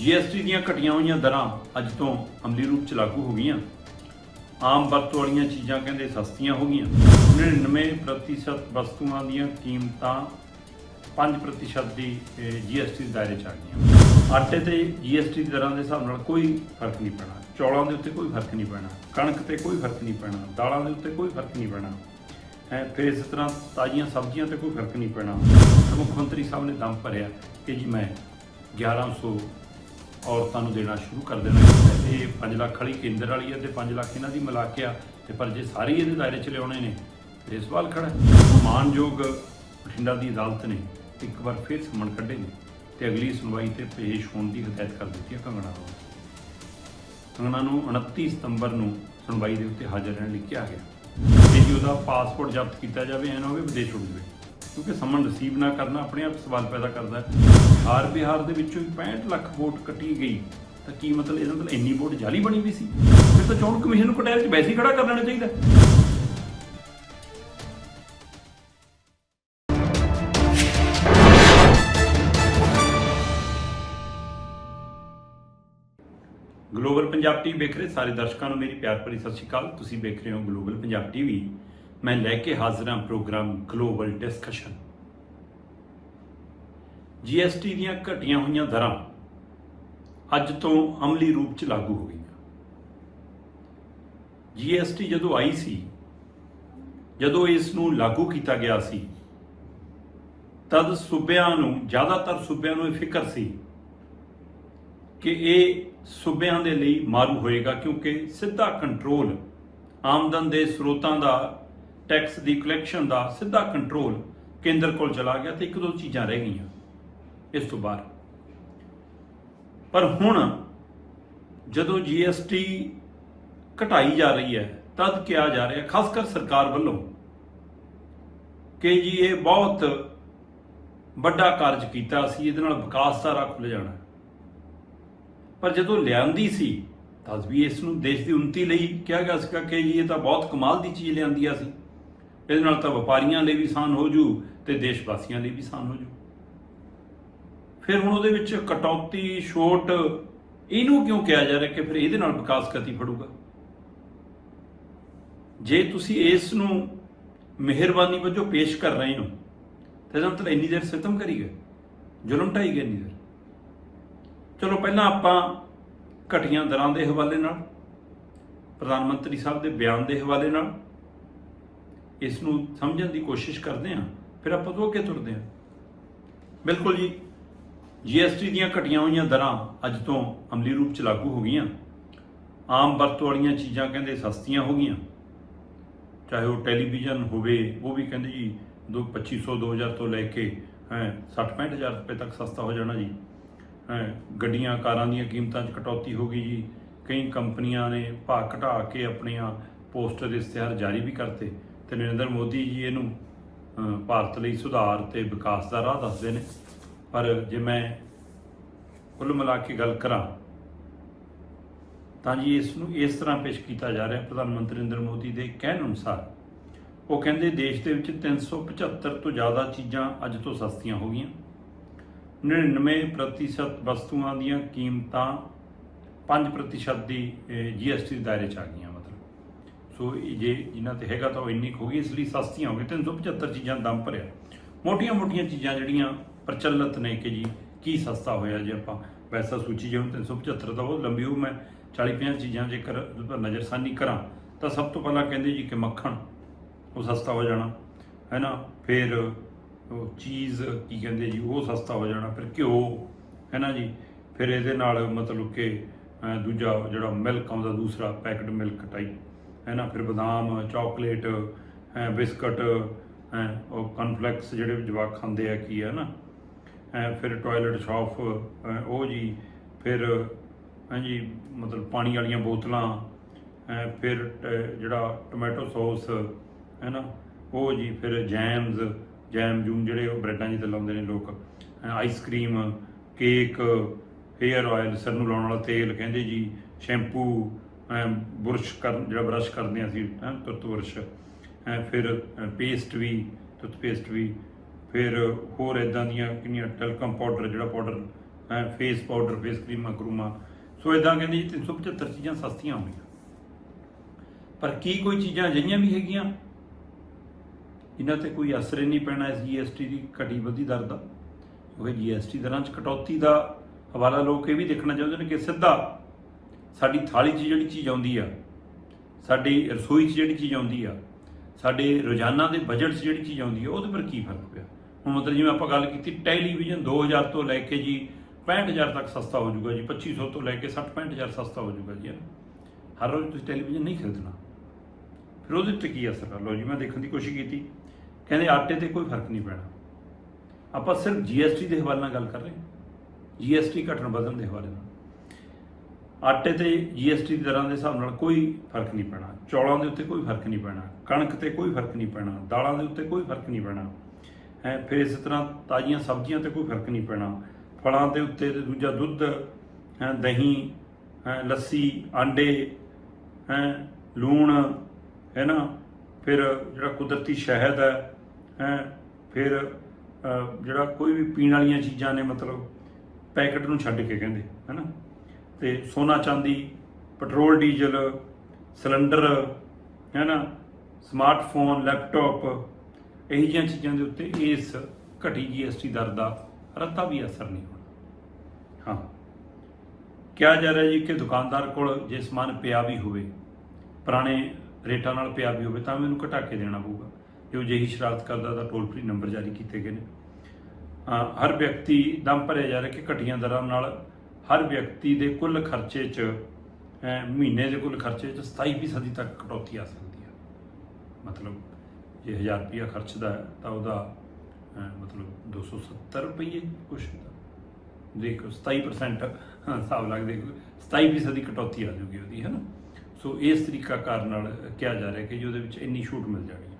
GST ਦੀਆਂ ਘਟੀਆਂ ਹੋਈਆਂ ਦਰਾਂ ਅੱਜ ਤੋਂ ਅਮਲੀ ਰੂਪ ਚ ਲਾਗੂ ਹੋ ਗਈਆਂ, ਆਮ ਵਰਤੋਂ ਵਾਲੀਆਂ ਚੀਜ਼ਾਂ ਕਹਿੰਦੇ ਸਸਤੀਆਂ ਹੋ ਗਈਆਂ 99% ਵਸਤੂਆਂ ਦੀਆਂ ਕੀਮਤਾਂ 5% ਦੀ ਜੀਐਸਟੀ ਦੇ ਦਾਇਰੇ ਚ ਆ ਗਈਆਂ। ਆਟੇ ਤੇ ਜੀਐਸਟੀ ਦੀ ਦਰਾਂ ਦੇ ਹਿਸਾਬ ਨਾਲ ਕੋਈ ਫ਼ਰਕ ਨਹੀਂ ਪੈਣਾ, ਚੌਲਾਂ ਦੇ ਉੱਤੇ ਕੋਈ ਫ਼ਰਕ ਨਹੀਂ ਪੈਣਾ, ਕਣਕ ਤੇ ਕੋਈ ਫ਼ਰਕ ਨਹੀਂ ਪੈਣਾ, ਦਾਲਾਂ ਦੇ ਉੱਤੇ ਕੋਈ ਫ਼ਰਕ ਨਹੀਂ ਪੈਣਾ, ਹੈ ਫਿਰ ਇਸ ਤਰ੍ਹਾਂ ਤਾਜ਼ੀਆਂ ਸਬਜ਼ੀਆਂ ਤੇ ਕੋਈ ਫ਼ਰਕ ਨਹੀਂ ਪੈਣਾ। ਮੁੱਖ ਮੰਤਰੀ ਸਾਹਿਬ ਨੇ ਦਮ ਭਰਿਆ ਕਿ ਜੀ ਮੈਂ 1100 ਔਰਤਾਂ ਨੂੰ ਦੇਣਾ ਸ਼ੁਰੂ ਕਰ ਦੇਣਾ ਹੈ। ਇਹ 5 ਲੱਖ ਵਾਲੀ ਕੇਂਦਰ ਵਾਲੀ ਹੈ ਤੇ 5 ਲੱਖ ਇਹਨਾਂ ਦੀ ਮਿਲਾ ਕੇ ਆ। ਤੇ ਪਰ ਜੇ ਸਾਰੇ ਇਹਦੇ ਦਾਇਰੇ 'ਚ ਲਿਆਉਣੇ ਨੇ, ਫਿਰ ਇਹ ਸਵਾਲ ਖੜਾ ਮਾਨਯੋਗ ਬਠਿੰਡਾ ਦੀ ਅਦਾਲਤ ਨੇ ਇੱਕ ਵਾਰ ਫਿਰ ਸਮਨ ਕੱਢੇ ਨੇ ਤੇ ਅਗਲੀ ਸੁਣਵਾਈ ਤੇ ਪੇਸ਼ ਹੋਣ ਦੀ ਹਦਾਇਤ ਕਰ ਦਿੱਤੀ ਹੈ ਕੰਗਣਾ ਨੂੰ। ਕੰਗਣਾ ਨੂੰ 29 ਸਤੰਬਰ ਨੂੰ ਸੁਣਵਾਈ ਦੇ ਉੱਤੇ ਹਾਜ਼ਰ ਰਹਿਣ ਲਈ ਕਿਹਾ ਗਿਆ। ਤੇ ਜੀ ਉਹਦਾ ਪਾਸਪੋਰਟ ਜ਼ਬਤ ਕੀਤਾ ਜਾਵੇ, ਐ ਨਾ ਹੋਵੇ ਵਿਦੇਸ਼ ਉੱਡ ਜਾਵੇ। ਕਿਉਂਕਿ ਸਮਨ ਰਿਸੀਵ ਨਾ ਕਰਨਾ, ਆਪਣੇ ਆਪ ਸਵਾਲ ਪੈਦਾ ਕਰਦਾ ਹਾਰ ਬਿਹਾਰ ਦੇ ਵਿੱਚੋਂ 65 ਲੱਖ ਵੋਟ ਕੱਟੀ ਗਈ। ਤਾਂ ਕੀ ਮਤਲਬ ਇਹਦਾ ਮਤਲਬ ਇੰਨੀ ਵੋਟ ਜਾਲੀ ਬਣੀ ਵੀ ਸੀ? ਫਿਰ ਤਾਂ ਚੋਣ ਕਮਿਸ਼ਨ ਨੂੰ ਕਟਾਇਰ 'ਚ ਵੈਸੇ ਖੜਾ ਕਰ ਲੈਣਾ ਚਾਹੀਦਾ। ਗਲੋਬਲ ਪੰਜਾਬ ਟੀਵੀ ਵੇਖ ਰਹੇ ਸਾਰੇ ਦਰਸ਼ਕਾਂ ਨੂੰ ਮੇਰੀ ਪਿਆਰ ਭਰੀ ਸਤਿ ਸ਼੍ਰੀ ਅਕਾਲ। ਤੁਸੀਂ ਵੇਖ ਰਹੇ ਹੋ ਗਲੋਬਲ ਪੰਜਾਬ ਟੀਵੀ। ਮੈਂ ਲੈ ਕੇ ਹਾਜ਼ਰ ਹਾਂ ਪ੍ਰੋਗਰਾਮ ਗਲੋਬਲ ਡਿਸਕਸ਼ਨ ਜੀਐਸਟੀ ਦੀਆਂ ਘਟੀਆਂ ਹੋਈਆਂ ਦਰਾਂ ਅੱਜ ਤੋਂ ਅਮਲੀ ਰੂਪ ਚ ਲਾਗੂ ਹੋ ਗਈਆਂ। ਜੀਐਸਟੀ ਜਦੋਂ ਆਈ ਸੀ, ਜਦੋਂ ਇਸ ਨੂੰ ਲਾਗੂ ਕੀਤਾ ਗਿਆ ਸੀ, ਤਦ ਸੂਬਿਆਂ ਨੂੰ, ਜ਼ਿਆਦਾਤਰ ਸੂਬਿਆਂ ਨੂੰ ਇਹ ਫਿਕਰ ਸੀ ਕਿ ਇਹ ਸੂਬਿਆਂ ਦੇ ਲਈ ਮਾਰੂ ਹੋਏਗਾ ਕਿਉਂਕਿ ਸਿੱਧਾ ਕੰਟਰੋਲ ਆਮਦਨ ਦੇ ਸਰੋਤਾਂ ਦਾ ਟੈਕਸ ਦੀ ਕਲੈਕਸ਼ਨ ਦਾ ਸਿੱਧਾ ਕੰਟਰੋਲ ਕੇਂਦਰ ਕੋਲ ਚਲਾ ਗਿਆ ਤੇ ਇੱਕ ਦੋ ਚੀਜ਼ਾਂ ਰਹਿ ਗਈਆਂ ਇਸ ਤੋਂ ਬਾਅਦ। ਪਰ ਹੁਣ ਜਦੋਂ ਜੀਐਸਟੀ ਘਟਾਈ ਜਾ ਰਹੀ ਹੈ, ਤਦ ਕਿਹਾ ਜਾ ਰਿਹਾ ਖਾਸ ਕਰ ਸਰਕਾਰ ਵੱਲੋਂ ਕਿ ਜੀ ਇਹ ਬਹੁਤ ਵੱਡਾ ਕਾਰਜ ਕੀਤਾ ਸੀ, ਇਹਦੇ ਨਾਲ ਵਿਕਾਸ ਦਾ ਰਾਹ ਖੁੱਲ ਜਾਣਾ। ਪਰ ਜਦੋਂ ਲਿਆਂਦੀ ਸੀ, ਤਦ ਵੀ ਇਸ ਨੂੰ ਦੇਸ਼ ਦੀ ਉન્નਤੀ ਲਈ ਕਿਹਾ ਗਿਆ ਸੀਗਾ ਕਿ ਜੀ ਇਹ ਤਾਂ ਬਹੁਤ ਕਮਾਲ ਦੀ ਚੀਜ਼ ਲਿਆਂਦੀ ਆ ਸੀ ਇਹਦੇ ਨਾਲ ਤਾਂ ਵਪਾਰੀਆਂ ਲਈ ਵੀ ਆਸਾਨ ਹੋ ਜੂ ਤੇ ਦੇਸ਼ ਵਾਸੀਆਂ ਲਈ ਵੀ ਆਸਾਨ ਹੋ ਜੂ। ਫਿਰ ਹੁਣ ਉਹਦੇ ਵਿੱਚ ਕਟੌਤੀ, ਛੋਟ, ਇਹਨੂੰ ਕਿਉਂ ਕਿਹਾ ਜਾ ਰਿਹਾ ਕਿ ਫਿਰ ਇਹਦੇ ਨਾਲ ਵਿਕਾਸ ਗਤੀ ਫੜੂਗਾ? ਜੇ ਤੁਸੀਂ ਇਸ ਨੂੰ ਮਿਹਰਬਾਨੀ ਵਜੋਂ ਪੇਸ਼ ਕਰ ਰਹੇ ਹੋ, ਤਾਂ ਇਹਦਾ ਮਤਲਬ ਇੰਨੀ ਦੇਰ ਸਿਤਮ ਕਰੀ ਗਏ, ਜ਼ੁਲਮ ਢਾਈ ਗਏ ਇੰਨੀ ਦੇਰ। ਚਲੋ ਪਹਿਲਾਂ ਆਪਾਂ ਘਟੀਆਂ ਦਰਾਂ ਦੇ ਹਵਾਲੇ ਨਾਲ, ਪ੍ਰਧਾਨ ਮੰਤਰੀ ਸਾਹਿਬ ਦੇ ਬਿਆਨ ਦੇ ਹਵਾਲੇ ਨਾਲ ਇਸ ਨੂੰ ਸਮਝਣ ਦੀ ਕੋਸ਼ਿਸ਼ ਕਰਦੇ ਹਾਂ, ਫਿਰ ਆਪਾਂ ਤੋਂ ਅੱਗੇ ਤੁਰਦੇ ਹਾਂ। ਬਿਲਕੁਲ ਜੀ ਜੀਐਸਟੀ ਦੀਆਂ ਘਟੀਆਂ ਹੋਈਆਂ ਦਰਾਂ ਅੱਜ ਤੋਂ ਅਮਲੀ ਰੂਪ ਚ ਲਾਗੂ ਹੋ ਗਈਆਂ। ਆਮ ਵਰਤੋਂ ਵਾਲੀਆਂ ਚੀਜ਼ਾਂ ਕਹਿੰਦੇ ਸਸਤੀਆਂ ਹੋ ਗਈਆਂ। ਚਾਹੇ ਉਹ ਟੈਲੀਵਿਜ਼ਨ ਹੋਵੇ, ਉਹ ਵੀ ਕਹਿੰਦੇ ਜੀ, ਦੋ 2500 2000 ਤੋਂ ਲੈ ਕੇ, ਹੈ 60 65000 ਰੁਪਏ ਤੱਕ ਸਸਤਾ ਹੋ ਜਾਣਾ ਜੀ। ਹੈ, ਗੱਡੀਆਂ, ਕਾਰਾਂ ਦੀਆਂ ਕੀਮਤਾਂ 'ਚ ਕਟੌਤੀ ਹੋ ਗਈ ਜੀ। ਕਈ ਕੰਪਨੀਆਂ ਨੇ ਭਾਅ ਘਟਾ ਕੇ ਆਪਣੀਆਂ ਪੋਸਟਰ ਇਸ਼ਤਿਹਾਰ ਜਾਰੀ ਵੀ ਕਰਤੇ। ਤੇ ਨਰਿੰਦਰ ਮੋਦੀ ਜੀ ਇਹਨੂੰ ਭਾਰਤ ਲਈ ਸੁਧਾਰ ਤੇ ਵਿਕਾਸ ਦਾ ਰਾਹ ਦੱਸਦੇ ਨੇ। ਪਰ ਜੇ ਮੈਂ ਕੁੱਲ ਮਿਲਾ ਕੇ ਗੱਲ ਕਰਾਂ, ਤਾਂ ਜੀ ਇਸ ਨੂੰ ਇਸ ਤਰ੍ਹਾਂ ਪੇਸ਼ ਕੀਤਾ ਜਾ ਰਿਹਾ ਪ੍ਰਧਾਨ ਮੰਤਰੀ ਨਰਿੰਦਰ ਮੋਦੀ ਦੇ ਕਹਿਣ ਅਨੁਸਾਰ। ਉਹ ਕਹਿੰਦੇ, ਦੇਸ਼ ਦੇ ਵਿੱਚ 375 ਤੋਂ ਜ਼ਿਆਦਾ ਚੀਜ਼ਾਂ ਅੱਜ ਤੋਂ ਸਸਤੀਆਂ ਹੋ ਗਈਆਂ। 99% ਵਸਤੂਆਂ ਦੀਆਂ ਕੀਮਤਾਂ 5% ਦੀ ਜੀਐਸਟੀ ਦੇ ਦਾਇਰੇ ਚ ਆ ਗਈਆਂ। ਸੋ ਇਹ ਜੇ ਜਿਨ੍ਹਾਂ ਤੇ ਹੈਗਾ ਤਾਂ ਉਹ ਇੰਨੀ ਕੁ ਹੋ ਗਈ, ਇਸ ਲਈ ਸਸਤੀਆਂ ਹੋ ਗਈਆਂ। 375 ਚੀਜ਼ਾਂ ਦਮ ਭਰਿਆ। ਮੋਟੀਆਂ-ਮੋਟੀਆਂ ਚੀਜ਼ਾਂ ਜਿਹੜੀਆਂ ਪ੍ਰਚਲਿਤ ਨੇ ਕਿ ਜੀ, ਕੀ ਸਸਤਾ ਹੋਇਆ ਜੇ ਆਪਾਂ ਵੈਸਾ ਸੂਚੀ ਜੇ ਹੁਣ 375 ਤਾਂ ਬਹੁਤ ਲੰਬੀ ਹੋ ਮੈਂ 40-50 ਚੀਜ਼ਾਂ ਜੇਕਰ ਨਜ਼ਰਸਾਨੀ ਕਰਾਂ, ਤਾਂ ਸਭ ਤੋਂ ਪਹਿਲਾਂ ਕਹਿੰਦੇ ਜੀ ਕਿ ਮੱਖਣ, ਉਹ ਸਸਤਾ ਹੋ ਜਾਣਾ, ਹੈ ਨਾ? ਫਿਰ ਉਹ ਚੀਜ਼ ਕੀ ਕਹਿੰਦੇ ਜੀ, ਉਹ ਸਸਤਾ ਹੋ ਜਾਣਾ, ਫਿਰ ਘਿਓ, ਹੈ ਨਾ ਜੀ? ਫਿਰ ਇਹਦੇ ਨਾਲ ਮਤਲਬ ਕਿ ਦੂਜਾ ਜਿਹੜਾ ਮਿਲਕ ਆਉਂਦਾ, ਦੂਸਰਾ ਪੈਕਡ ਮਿਲਕ ਟਾਈਪ ਹੈ ਨਾ? ਫਿਰ ਬਦਾਮ ਚਾਕਲੇਟ ਹੈ, ਬਿਸਕਟ, ਹੈ, ਉਹ ਕਨਫਲੈਕਸ ਜਿਹੜੇ ਜਵਾਕ ਖਾਂਦੇ ਆ, ਕੀ ਹੈ ਨਾ? ਹੈ, ਫਿਰ ਟਾਇਲਟ ਸ਼ਾਫ ਉਹ ਜੀ, ਫਿਰ ਹਾਂਜੀ ਮਤਲਬ ਪਾਣੀ ਵਾਲੀਆਂ ਬੋਤਲਾਂ, ਹੈ, ਫਿਰ ਟ- ਜਿਹੜਾ ਟੋਮੈਟੋ ਸੌਸ ਹੈ ਨਾ? ਉਹ ਜੀ, ਫਿਰ ਜੈਮਸ ਜੈਮ ਜੂਮ ਜਿਹੜੇ ਉਹ ਬ੍ਰੈਡਾਂ ਜਿਹੇ ਲਾਉਂਦੇ ਨੇ ਲੋਕ ਆਈਸਕ੍ਰੀਮ ਕੇਕ ਹੇਅਰ ਆਇਲ ਸਿਰ ਨੂੰ ਲਾਉਣ ਵਾਲਾ ਤੇਲ, ਕਹਿੰਦੇ ਜੀ ਸ਼ੈਂਪੂ ਬੁਰਸ਼ ਕਰ, ਜਿਹੜਾ ਬਰਸ਼ ਕਰਦੇ ਹਾਂ ਅਸੀਂ, ਹੈਂ, ਤੁਰਤ ਬੁਰਸ਼। ਐਂ ਫਿਰ ਪੇਸਟ ਵੀ ਟੁੱਥਪੇਸਟ ਵੀ। ਫਿਰ ਹੋਰ ਇਦਾਂ ਦੀਆਂ ਕਿੰਨੀਆਂ ਟੈਲਕਮ ਪਾਊਡਰ ਜਿਹੜਾ ਪਾਊਡਰ ਹੈ ਫੇਸ ਪਾਊਡਰ ਫੇਸ ਕਰੀਮਾਂ ਕਰੂਮਾ ਸੋ ਇਦਾਂ ਕਹਿੰਦੇ ਜੀ 375 ਚੀਜ਼ਾਂ ਸਸਤੀਆਂ ਹੋਣਗੀਆਂ ਪਰ ਕੀ ਕੋਈ ਚੀਜ਼ਾਂ ਅਜਿਹੀਆਂ ਵੀ ਹੈਗੀਆਂ? ਇਹਨਾਂ ਤੇ ਕੋਈ ਅਸਰ ਹੀ ਨਹੀਂ ਪੈਣਾ ਇਸ GST ਦੀ ਘਟੀ ਵਧੀ ਦਰ ਦਾ। ਕਿਉਂਕਿ GST ਦਰਾਂ 'ਚ ਕਟੌਤੀ ਦਾ ਹਵਾਲਾ ਲੋਕ ਇਹ ਵੀ ਦੇਖਣਾ ਚਾਹੁੰਦੇ ਨੇ ਕਿ ਸਿੱਧਾ ਸਾਡੀ ਥਾਲੀ 'ਚ ਜਿਹੜੀ ਚੀਜ਼ ਆਉਂਦੀ ਆ, ਸਾਡੀ ਰਸੋਈ 'ਚ ਜਿਹੜੀ ਚੀਜ਼ ਆਉਂਦੀ ਆ, ਸਾਡੇ ਰੋਜ਼ਾਨਾ ਦੇ ਬਜਟ 'ਚ ਜਿਹੜੀ ਚੀਜ਼ ਆਉਂਦੀ ਆ, ਉਹਦੇ ਪਰ ਕੀ ਫ਼ਰਕ ਪਿਆ? ਹੁਣ ਮਤਲਬ ਜਿਵੇਂ ਆਪਾਂ ਗੱਲ ਕੀਤੀ, ਟੈਲੀਵਿਜ਼ਨ 2000 ਤੋਂ ਲੈ ਕੇ ਜੀ 65000 ਤੱਕ ਸਸਤਾ ਹੋ ਜਾਊਗਾ ਜੀ 2500 ਤੋਂ ਲੈ ਕੇ 60 65000 ਸਸਤਾ ਹੋ ਜਾਊਗਾ ਜੀ ਹਰ ਰੋਜ਼ ਤੁਸੀਂ ਟੈਲੀਵਿਜ਼ਨ ਨਹੀਂ ਖਰੀਦਣਾ। ਫਿਰ ਉਹਦੇ ਉੱਤੇ ਕੀ ਅਸਰ ਆ? ਲਓ ਜੀ, ਮੈਂ ਦੇਖਣ ਦੀ ਕੋਸ਼ਿਸ਼ ਕੀਤੀ। ਕਹਿੰਦੇ ਆਟੇ ਤੇ ਕੋਈ ਫ਼ਰਕ ਨਹੀਂ ਪੈਣਾ। ਆਪਾਂ ਸਿਰਫ GST ਦੇ ਹਵਾਲੇ ਨਾਲ ਗੱਲ ਕਰ ਰਹੇ ਹਾਂ। GST ਘਟਣ ਵਧਣ ਦੇ ਹਵਾਲੇ ਨਾਲ। ਆਟੇ ਤੇ GST ਦੀ ਦਰਾਂ ਦੇ ਹਿਸਾਬ ਨਾਲ ਕੋਈ ਫ਼ਰਕ ਨਹੀਂ ਪੈਣਾ। ਚੌਲਾਂ ਦੇ ਉੱਤੇ ਕੋਈ ਫ਼ਰਕ ਨਹੀਂ ਪੈਣਾ। ਕਣਕ ਤੇ ਕੋਈ ਫ਼ਰਕ ਨਹੀਂ ਪੈਣਾ। ਦਾਲਾਂ ਦੇ ਉੱਤੇ ਕੋਈ ਫ਼ਰਕ ਨਹੀਂ ਪੈਣਾ। ਹੈ, ਫਿਰ ਇਸ ਤਰ੍ਹਾਂ ਤਾਜ਼ੀਆਂ ਸਬਜ਼ੀਆਂ ਤੇ ਕੋਈ ਫ਼ਰਕ ਨਹੀਂ ਪੈਣਾ। ਫਲਾਂ ਦੇ ਉੱਤੇ ਤੇ ਦੂਜਾ ਦੁੱਧ, ਹੈ, ਦਹੀਂ, ਹੈ, ਲੱਸੀ, ਆਂਡੇ, ਹੈ, ਲੂਣ, ਹੈ ਨਾ? ਫਿਰ ਜਿਹੜਾ ਕੁਦਰਤੀ ਸ਼ਹਿਦ ਹੈ ਹੈ, ਫਿਰ ਜਿਹੜਾ ਕੋਈ ਵੀ ਪੀਣ ਵਾਲੀਆਂ ਚੀਜ਼ਾਂ ਨੇ, ਮਤਲਬ ਪੈਕਟ ਨੂੰ ਛੱਡ ਕੇ ਕਹਿੰਦੇ, ਹੈ ਨਾ? ਤੇ ਸੋਨਾ ਚਾਂਦੀ, ਪੈਟਰੋਲ, ਡੀਜ਼ਲ, ਸਿਲੰਡਰ, ਹੈ ਨਾ, ਸਮਾਰਟਫੋਨ, ਲੈਪਟਾਪ, ਇਹੀ ਜਿਹੀਆਂ ਚੀਜ਼ਾਂ ਦੇ ਉੱਤੇ ਇਸ ਘਟੀ GST ਦਰ ਦਾ ਰੱਤਾ ਵੀ ਅਸਰ ਨਹੀਂ ਹੋਣਾ। ਹਾਂ। ਕਿਹਾ ਜਾ ਰਿਹਾ ਜੀ ਕਿ ਦੁਕਾਨਦਾਰ ਕੋਲ ਜੇ ਸਮਾਨ ਪਿਆ ਵੀ ਹੋਵੇ, ਪੁਰਾਣੇ ਰੇਟਾਂ ਨਾਲ ਪਿਆ ਵੀ ਹੋਵੇ ਤਾਂ ਮੈਨੂੰ ਘਟਾ ਕੇ ਦੇਣਾ ਪਊਗਾ। ਜੋ ਜਿਹੀ ਸ਼ਰਾਰਤ ਕਰਦਾ ਤਾਂ ਟੋਲ ਫ੍ਰੀ ਨੰਬਰ ਜਾਰੀ ਕੀਤੇ ਗਏ ਨੇ। ਅਹ ਹਰ ਵਿਅਕਤੀ ਦਮ ਭਰਿਆ ਜਾ ਰਿਹਾ ਕਿ ਘਟੀਆਂ ਦਰਾਂ ਨਾਲ ਹਰ ਵਿਅਕਤੀ ਦੇ ਕੁੱਲ ਖਰਚੇ 'ਚ ਮਹੀਨੇ ਦੇ ਕੁੱਲ ਖਰਚੇ 'ਚ 27% ਤੱਕ ਕਟੌਤੀ ਆ ਸਕਦੀ ਹੈ। ਮਤਲਬ ਜੇ 1000 ਰੁਪਇਆ ਖਰਚਦਾ ਹੈ, ਤਾਂ ਉਹਦਾ, ਅਹ, ਮਤਲਬ 270 ਰੁਪਏ ਕੁਛ ਦੇਖੋ 27% ਹਿਸਾਬ ਲੱਗ ਦੇਖੋ 27% ਦੀ ਕਟੌਤੀ ਆ ਜੂਗੀ ਉਹਦੀ ਹੈ ਨਾ ਸੋ ਇਸ ਤਰੀਕਾ ਕਾਰ ਨਾਲ ਕਿਹਾ ਜਾ ਰਿਹਾ ਕਿ ਜੀ ਉਹਦੇ ਵਿੱਚ ਇੰਨੀ ਛੂਟ ਮਿਲ ਜਾਣੀ ਹੈ।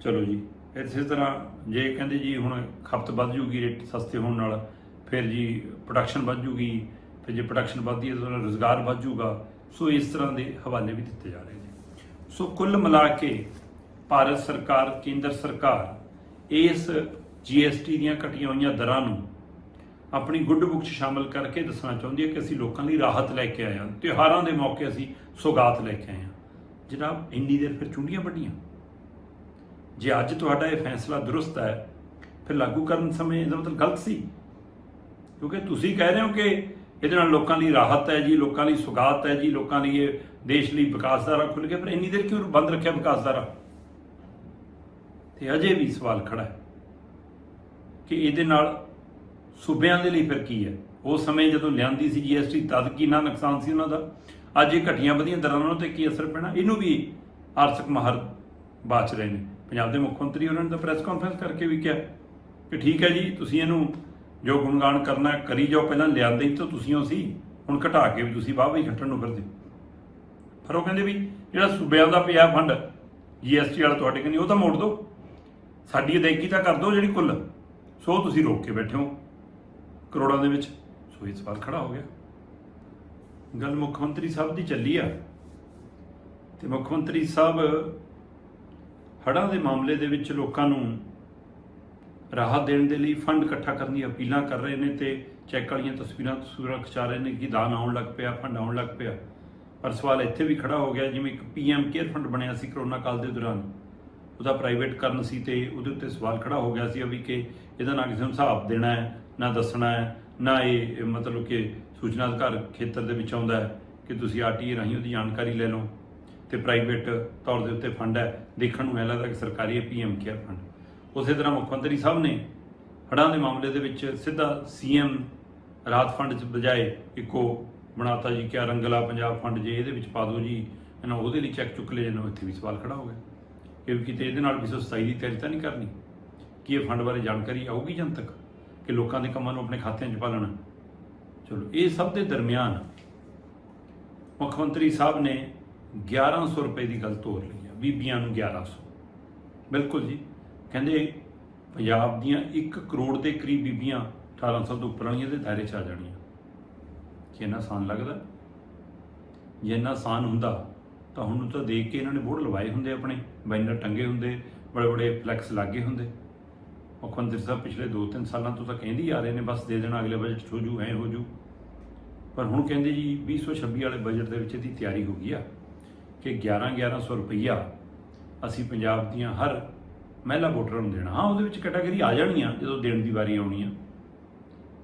ਚਲੋ ਜੀ, ਇਸੇ ਤਰ੍ਹਾਂ ਜੇ ਕਹਿੰਦੇ ਜੀ ਹੁਣ ਖਪਤ ਵੱਧ ਜੂਗੀ, ਰੇਟ ਸਸਤੇ ਹੋਣ ਨਾਲ ਫਿਰ ਜੀ ਪ੍ਰੋਡਕਸ਼ਨ ਵੱਧ ਜੂਗੀ ਫਿਰ ਜੇ ਪ੍ਰੋਡਕਸ਼ਨ ਵੱਧਦੀ ਹੈ ਤਾਂ ਉਹਦਾ ਰੋਜ਼ਗਾਰ ਵੱਧ ਜੂਗਾ। ਸੋ ਇਸ ਤਰ੍ਹਾਂ ਦੇ ਹਵਾਲੇ ਵੀ ਦਿੱਤੇ ਜਾ ਰਹੇ ਨੇ। ਸੋ ਕੁੱਲ ਮਿਲਾ ਕੇ ਭਾਰਤ ਸਰਕਾਰ, ਕੇਂਦਰ ਸਰਕਾਰ ਇਸ GST ਦੀਆਂ ਘਟੀਆਂ ਹੋਈਆਂ ਦਰਾਂ ਨੂੰ ਆਪਣੀ ਗੁੱਡ ਬੁੱਕ 'ਚ ਸ਼ਾਮਲ ਕਰਕੇ ਦੱਸਣਾ ਚਾਹੁੰਦੀ ਹੈ ਕਿ ਅਸੀਂ ਲੋਕਾਂ ਲਈ ਰਾਹਤ ਲੈ ਕੇ ਆਏ ਹਾਂ। ਤਿਉਹਾਰਾਂ ਦੇ ਮੌਕੇ ਅਸੀਂ ਸੌਗਾਤ ਲੈ ਕੇ ਆਏ ਹਾਂ। ਜਨਾਬ, ਇੰਨੀ ਦੇਰ ਫਿਰ ਚੁੰਡੀਆਂ ਵੱਡੀਆਂ ਜੇ ਅੱਜ ਤੁਹਾਡਾ ਇਹ ਫੈਸਲਾ ਦਰੁਸਤ ਹੈ, ਫਿਰ ਲਾਗੂ ਕਰਨ ਸਮੇਂ ਇਹਦਾ ਮਤਲਬ ਗਲਤ ਸੀ? ਕਿਉਂਕਿ ਤੁਸੀਂ ਕਹਿ ਰਹੇ ਹੋ ਕਿ ਇਹਦੇ ਨਾਲ ਲੋਕਾਂ ਲਈ ਰਾਹਤ ਹੈ ਜੀ, ਲੋਕਾਂ ਲਈ ਸੁਗਾਤ ਹੈ ਜੀ, ਲੋਕਾਂ ਲਈ ਇਹ ਦੇਸ਼ ਲਈ ਵਿਕਾਸ ਦਾਰਾ ਖੁੱਲ ਗਿਆ, ਪਰ ਇੰਨੀ ਦੇਰ ਕਿਉਂ ਬੰਦ ਰੱਖਿਆ ਵਿਕਾਸ ਦਾਰਾ ਤੇ ਅਜੇ ਵੀ ਸਵਾਲ ਖੜਾ ਹੈ ਕਿ ਇਹਦੇ ਨਾਲ ਸੂਬਿਆਂ ਦੇ ਲਈ ਫਿਰ ਕੀ ਹੈ? ਉਸ ਸਮੇਂ ਜਦੋਂ ਲਿਆਂਦੀ ਸੀ GST ਤਦ ਕਿੰਨਾ ਨੁਕਸਾਨ ਸੀ ਉਹਨਾਂ ਦਾ? ਅੱਜ ਇਹ ਘਟੀਆਂ ਵਧੀਆਂ ਦਰਾਂ ਉਹਨਾਂ ਤੇ ਕੀ ਅਸਰ ਪੈਣਾ? ਇਹਨੂੰ ਵੀ ਆਰਥਿਕ ਮਾਹਰ ਬਾਚ ਰਹੇ ਨੇ। ਪੰਜਾਬ ਦੇ ਮੁੱਖ ਮੰਤਰੀ ਉਹਨਾਂ ਨੇ ਤਾਂ ਪ੍ਰੈਸ ਕਾਨਫਰੰਸ ਕਰਕੇ ਵੀ ਕਿਹਾ ਕਿ ਠੀਕ ਹੈ ਜੀ, ਤੁਸੀਂ ਇਹਨੂੰ ਜੋ ਗੁਣਗਾਨ ਕਰਨਾ ਕਰੀ ਜਾਓ, ਪਹਿਲਾਂ ਲਿਆਂਦੇ ਹੀ ਤਾਂ ਤੁਸੀਂ ਹੋ ਸੀ। ਹੁਣ ਘਟਾ ਕੇ ਵੀ ਤੁਸੀਂ ਵਾਹ ਵੀ ਖੱਟਣ ਨੂੰ ਫਿਰਦੇ ਪਰ ਉਹ ਕਹਿੰਦੇ ਵੀ ਜਿਹੜਾ ਸੂਬਿਆਂ ਦਾ ਪਿਆ ਫੰਡ GST ਵਾਲਾ ਤੁਹਾਡੇ ਕਹਿੰਦੇ ਉਹ ਤਾਂ ਮੋੜ ਦਿਓ ਸਾਡੀ ਅਦਾਇਗੀ ਤਾਂ ਕਰ ਦਿਓ ਜਿਹੜੀ ਕੁੱਲ। ਸੋ ਤੁਸੀਂ ਰੋਕ ਕੇ ਬੈਠੇ ਹੋ ਕਰੋੜਾਂ ਦੇ ਵਿੱਚ। ਸੋ ਇਹ ਸਵਾਲ ਖੜਾ ਹੋ ਗਿਆ। ਗੱਲ ਮੁੱਖ ਮੰਤਰੀ ਸਾਹਿਬ ਦੀ ਚੱਲੀ ਆ। ਤੇ ਮੁੱਖ ਮੰਤਰੀ ਸਾਹਿਬ ਹੜ੍ਹਾਂ ਦੇ ਮਾਮਲੇ ਦੇ ਵਿੱਚ ਲੋਕਾਂ ਨੂੰ ਰਾਹਤ ਦੇਣ ਦੇ ਲਈ ਫੰਡ ਇਕੱਠਾ ਕਰਨ ਦੀ ਅਪੀਲਾਂ ਕਰ ਰਹੇ ਨੇ ਤੇ ਚੈੱਕ ਵਾਲੀਆਂ ਤਸਵੀਰਾਂ ਤਸਵੀਰਾਂ ਖਿਚਾ ਰਹੇ ਨੇ ਕਿ ਦਾਨ ਆਉਣ ਲੱਗ ਪਿਆ, ਫੰਡ ਆਉਣ ਲੱਗ ਪਿਆ। ਪਰ ਸਵਾਲ ਇੱਥੇ ਵੀ ਖੜਾ ਹੋ ਗਿਆ, ਜਿਵੇਂ ਇੱਕ ਪੀਐਮ ਕੇਅਰ ਫੰਡ ਬਣਿਆ ਸੀ ਕਰੋਨਾ ਕਾਲ ਦੇ ਦੌਰਾਨ। ਉਹਦਾ ਪ੍ਰਾਈਵੇਟ ਕਰਨ ਸੀ ਤੇ ਉਹਦੇ ਉੱਤੇ ਸਵਾਲ ਖੜਾ ਹੋ ਗਿਆ ਸੀ ਵੀ ਕਿ ਇਹਦਾ ਨਾ ਕਿਸੇ ਨੂੰ ਹਿਸਾਬ ਦੇਣਾ ਹੈ, ਨਾ ਦੱਸਣਾ ਹੈ, ਨਾ ਇਹ ਮਤਲਬ ਕਿ ਸੂਚਨਾ ਅਧਿਕਾਰ ਖੇਤਰ ਦੇ ਵਿੱਚ ਆਉਂਦਾ ਹੈ ਕਿ ਤੁਸੀਂ ਆਰਟੀਏ ਰਾਹੀਂ ਉਹਦੀ ਜਾਣਕਾਰੀ ਲੈ ਲਓ। ਤੇ ਪ੍ਰਾਈਵੇਟ ਤੌਰ ਦੇ ਉੱਤੇ ਫੰਡ ਹੈ। ਦੇਖਣ ਨੂੰ ਐ ਲੱਗਦਾ ਕਿ ਸਰਕਾਰੀ ਹੈ ਪੀਐਮ ਕੇਅਰ ਫੰਡ। ਉਸੇ ਤਰ੍ਹਾਂ ਮੁੱਖ ਮੰਤਰੀ ਸਾਹਿਬ ਨੇ ਹੜ੍ਹਾਂ ਦੇ ਮਾਮਲੇ ਦੇ ਵਿੱਚ ਸਿੱਧਾ ਸੀਐਮ ਰਾਤ ਫੰਡ ਚ ਬਜਾਏ ਇੱਕੋ ਬਣਾਤਾ ਜੀ ਕਿਆ ਰੰਗਲਾ ਪੰਜਾਬ ਫੰਡ ਜੇ ਇਹਦੇ ਵਿੱਚ ਪਾ ਦਿਓ ਜੀ, ਇਹਨਾਂ ਉਹਦੇ ਲਈ ਚੈੱਕ ਚੁੱਕ ਲੈ ਜਾਣਾ ਇੱਥੇ ਵੀ ਸਵਾਲ ਖੜਾ ਹੋ ਗਿਆ। ਕਿ ਵੀ ਕਿਤੇ ਇਹਦੇ ਨਾਲ 227 ਦੀ ਤਿਆਰੀ ਤਾਂ ਨਹੀਂ ਕਰਨੀ? ਕਿ ਇਹ ਫੰਡ ਬਾਰੇ ਜਾਣਕਾਰੀ ਆਊਗੀ ਜਨਤਕ ਕਿ ਲੋਕਾਂ ਦੇ ਕੰਮਾਂ ਨੂੰ ਆਪਣੇ ਖਾਤਿਆਂ 'ਚ ਪਾ ਚਲੋ, ਇਹ ਸਭ ਦੇ ਦਰਮਿਆਨ ਮੁੱਖ ਮੰਤਰੀ ਸਾਹਿਬ ਨੇ 1100 ਰੁਪਏ ਦੀ ਗੱਲ ਤੋਰ ਲਈ ਆ, ਬੀਬੀਆਂ ਨੂੰ 1100 ਬਿਲਕੁਲ ਜੀ। ਕਹਿੰਦੇ ਪੰਜਾਬ ਦੀਆਂ 1 ਕਰੋੜ ਦੇ ਕਰੀਬ ਬੀਬੀਆਂ 18 ਸਾਲ ਤੋਂ ਉੱਪਰ ਵਾਲੀਆਂ ਦੇ ਦਾਇਰੇ 'ਚ ਆ ਜਾਣੀਆਂ। ਕਿ ਇੰਨਾ ਆਸਾਨ ਲੱਗਦਾ, ਜੇ ਇੰਨਾ ਆਸਾਨ ਹੁੰਦਾ, ਤਾਂ ਹੁਣ ਨੂੰ ਤਾਂ ਦੇਖ ਕੇ ਇਹਨਾਂ ਨੇ ਬੋਰਡ ਲਵਾਏ ਹੁੰਦੇ ਆਪਣੇ ਬੈਨਰ ਟੰਗੇ ਹੁੰਦੇ, ਬੜੇ ਬੜੇ ਫਲੈਕਸ ਲੱਗੇ ਹੁੰਦੇ। ਮੁੱਖ ਮੰਤਰੀ ਸਾਹਿਬ ਪਿਛਲੇ 2-3 ਸਾਲਾਂ ਤੋਂ ਤਾਂ ਕਹਿੰਦੇ ਹੀ ਆ ਰਹੇ ਨੇ, ਬਸ ਦੇ ਦੇਣਾ, ਅਗਲੇ ਬਜਟ 'ਚ ਹੋ ਜੂ, ਐ ਹੋ ਜੂ। ਪਰ ਹੁਣ ਕਹਿੰਦੇ ਜੀ 2026 ਵਾਲੇ ਬਜਟ ਦੇ ਵਿੱਚ ਇਹਦੀ ਤਿਆਰੀ ਹੋ ਗਈ ਆ ਕਿ 11-1100 ਰੁਪਈਆ ਅਸੀਂ ਪੰਜਾਬ ਦੀਆਂ ਹਰ ਮਹਿਲਾ ਵੋਟਰਾਂ ਨੂੰ ਦੇਣਾ। ਹਾਂ, ਉਹਦੇ ਵਿੱਚ ਕੈਟਾਗਰੀ ਆ ਜਾਣੀ ਆ ਜਦੋਂ ਦੇਣ ਦੀ ਵਾਰੀ ਆਉਣੀ ਆ।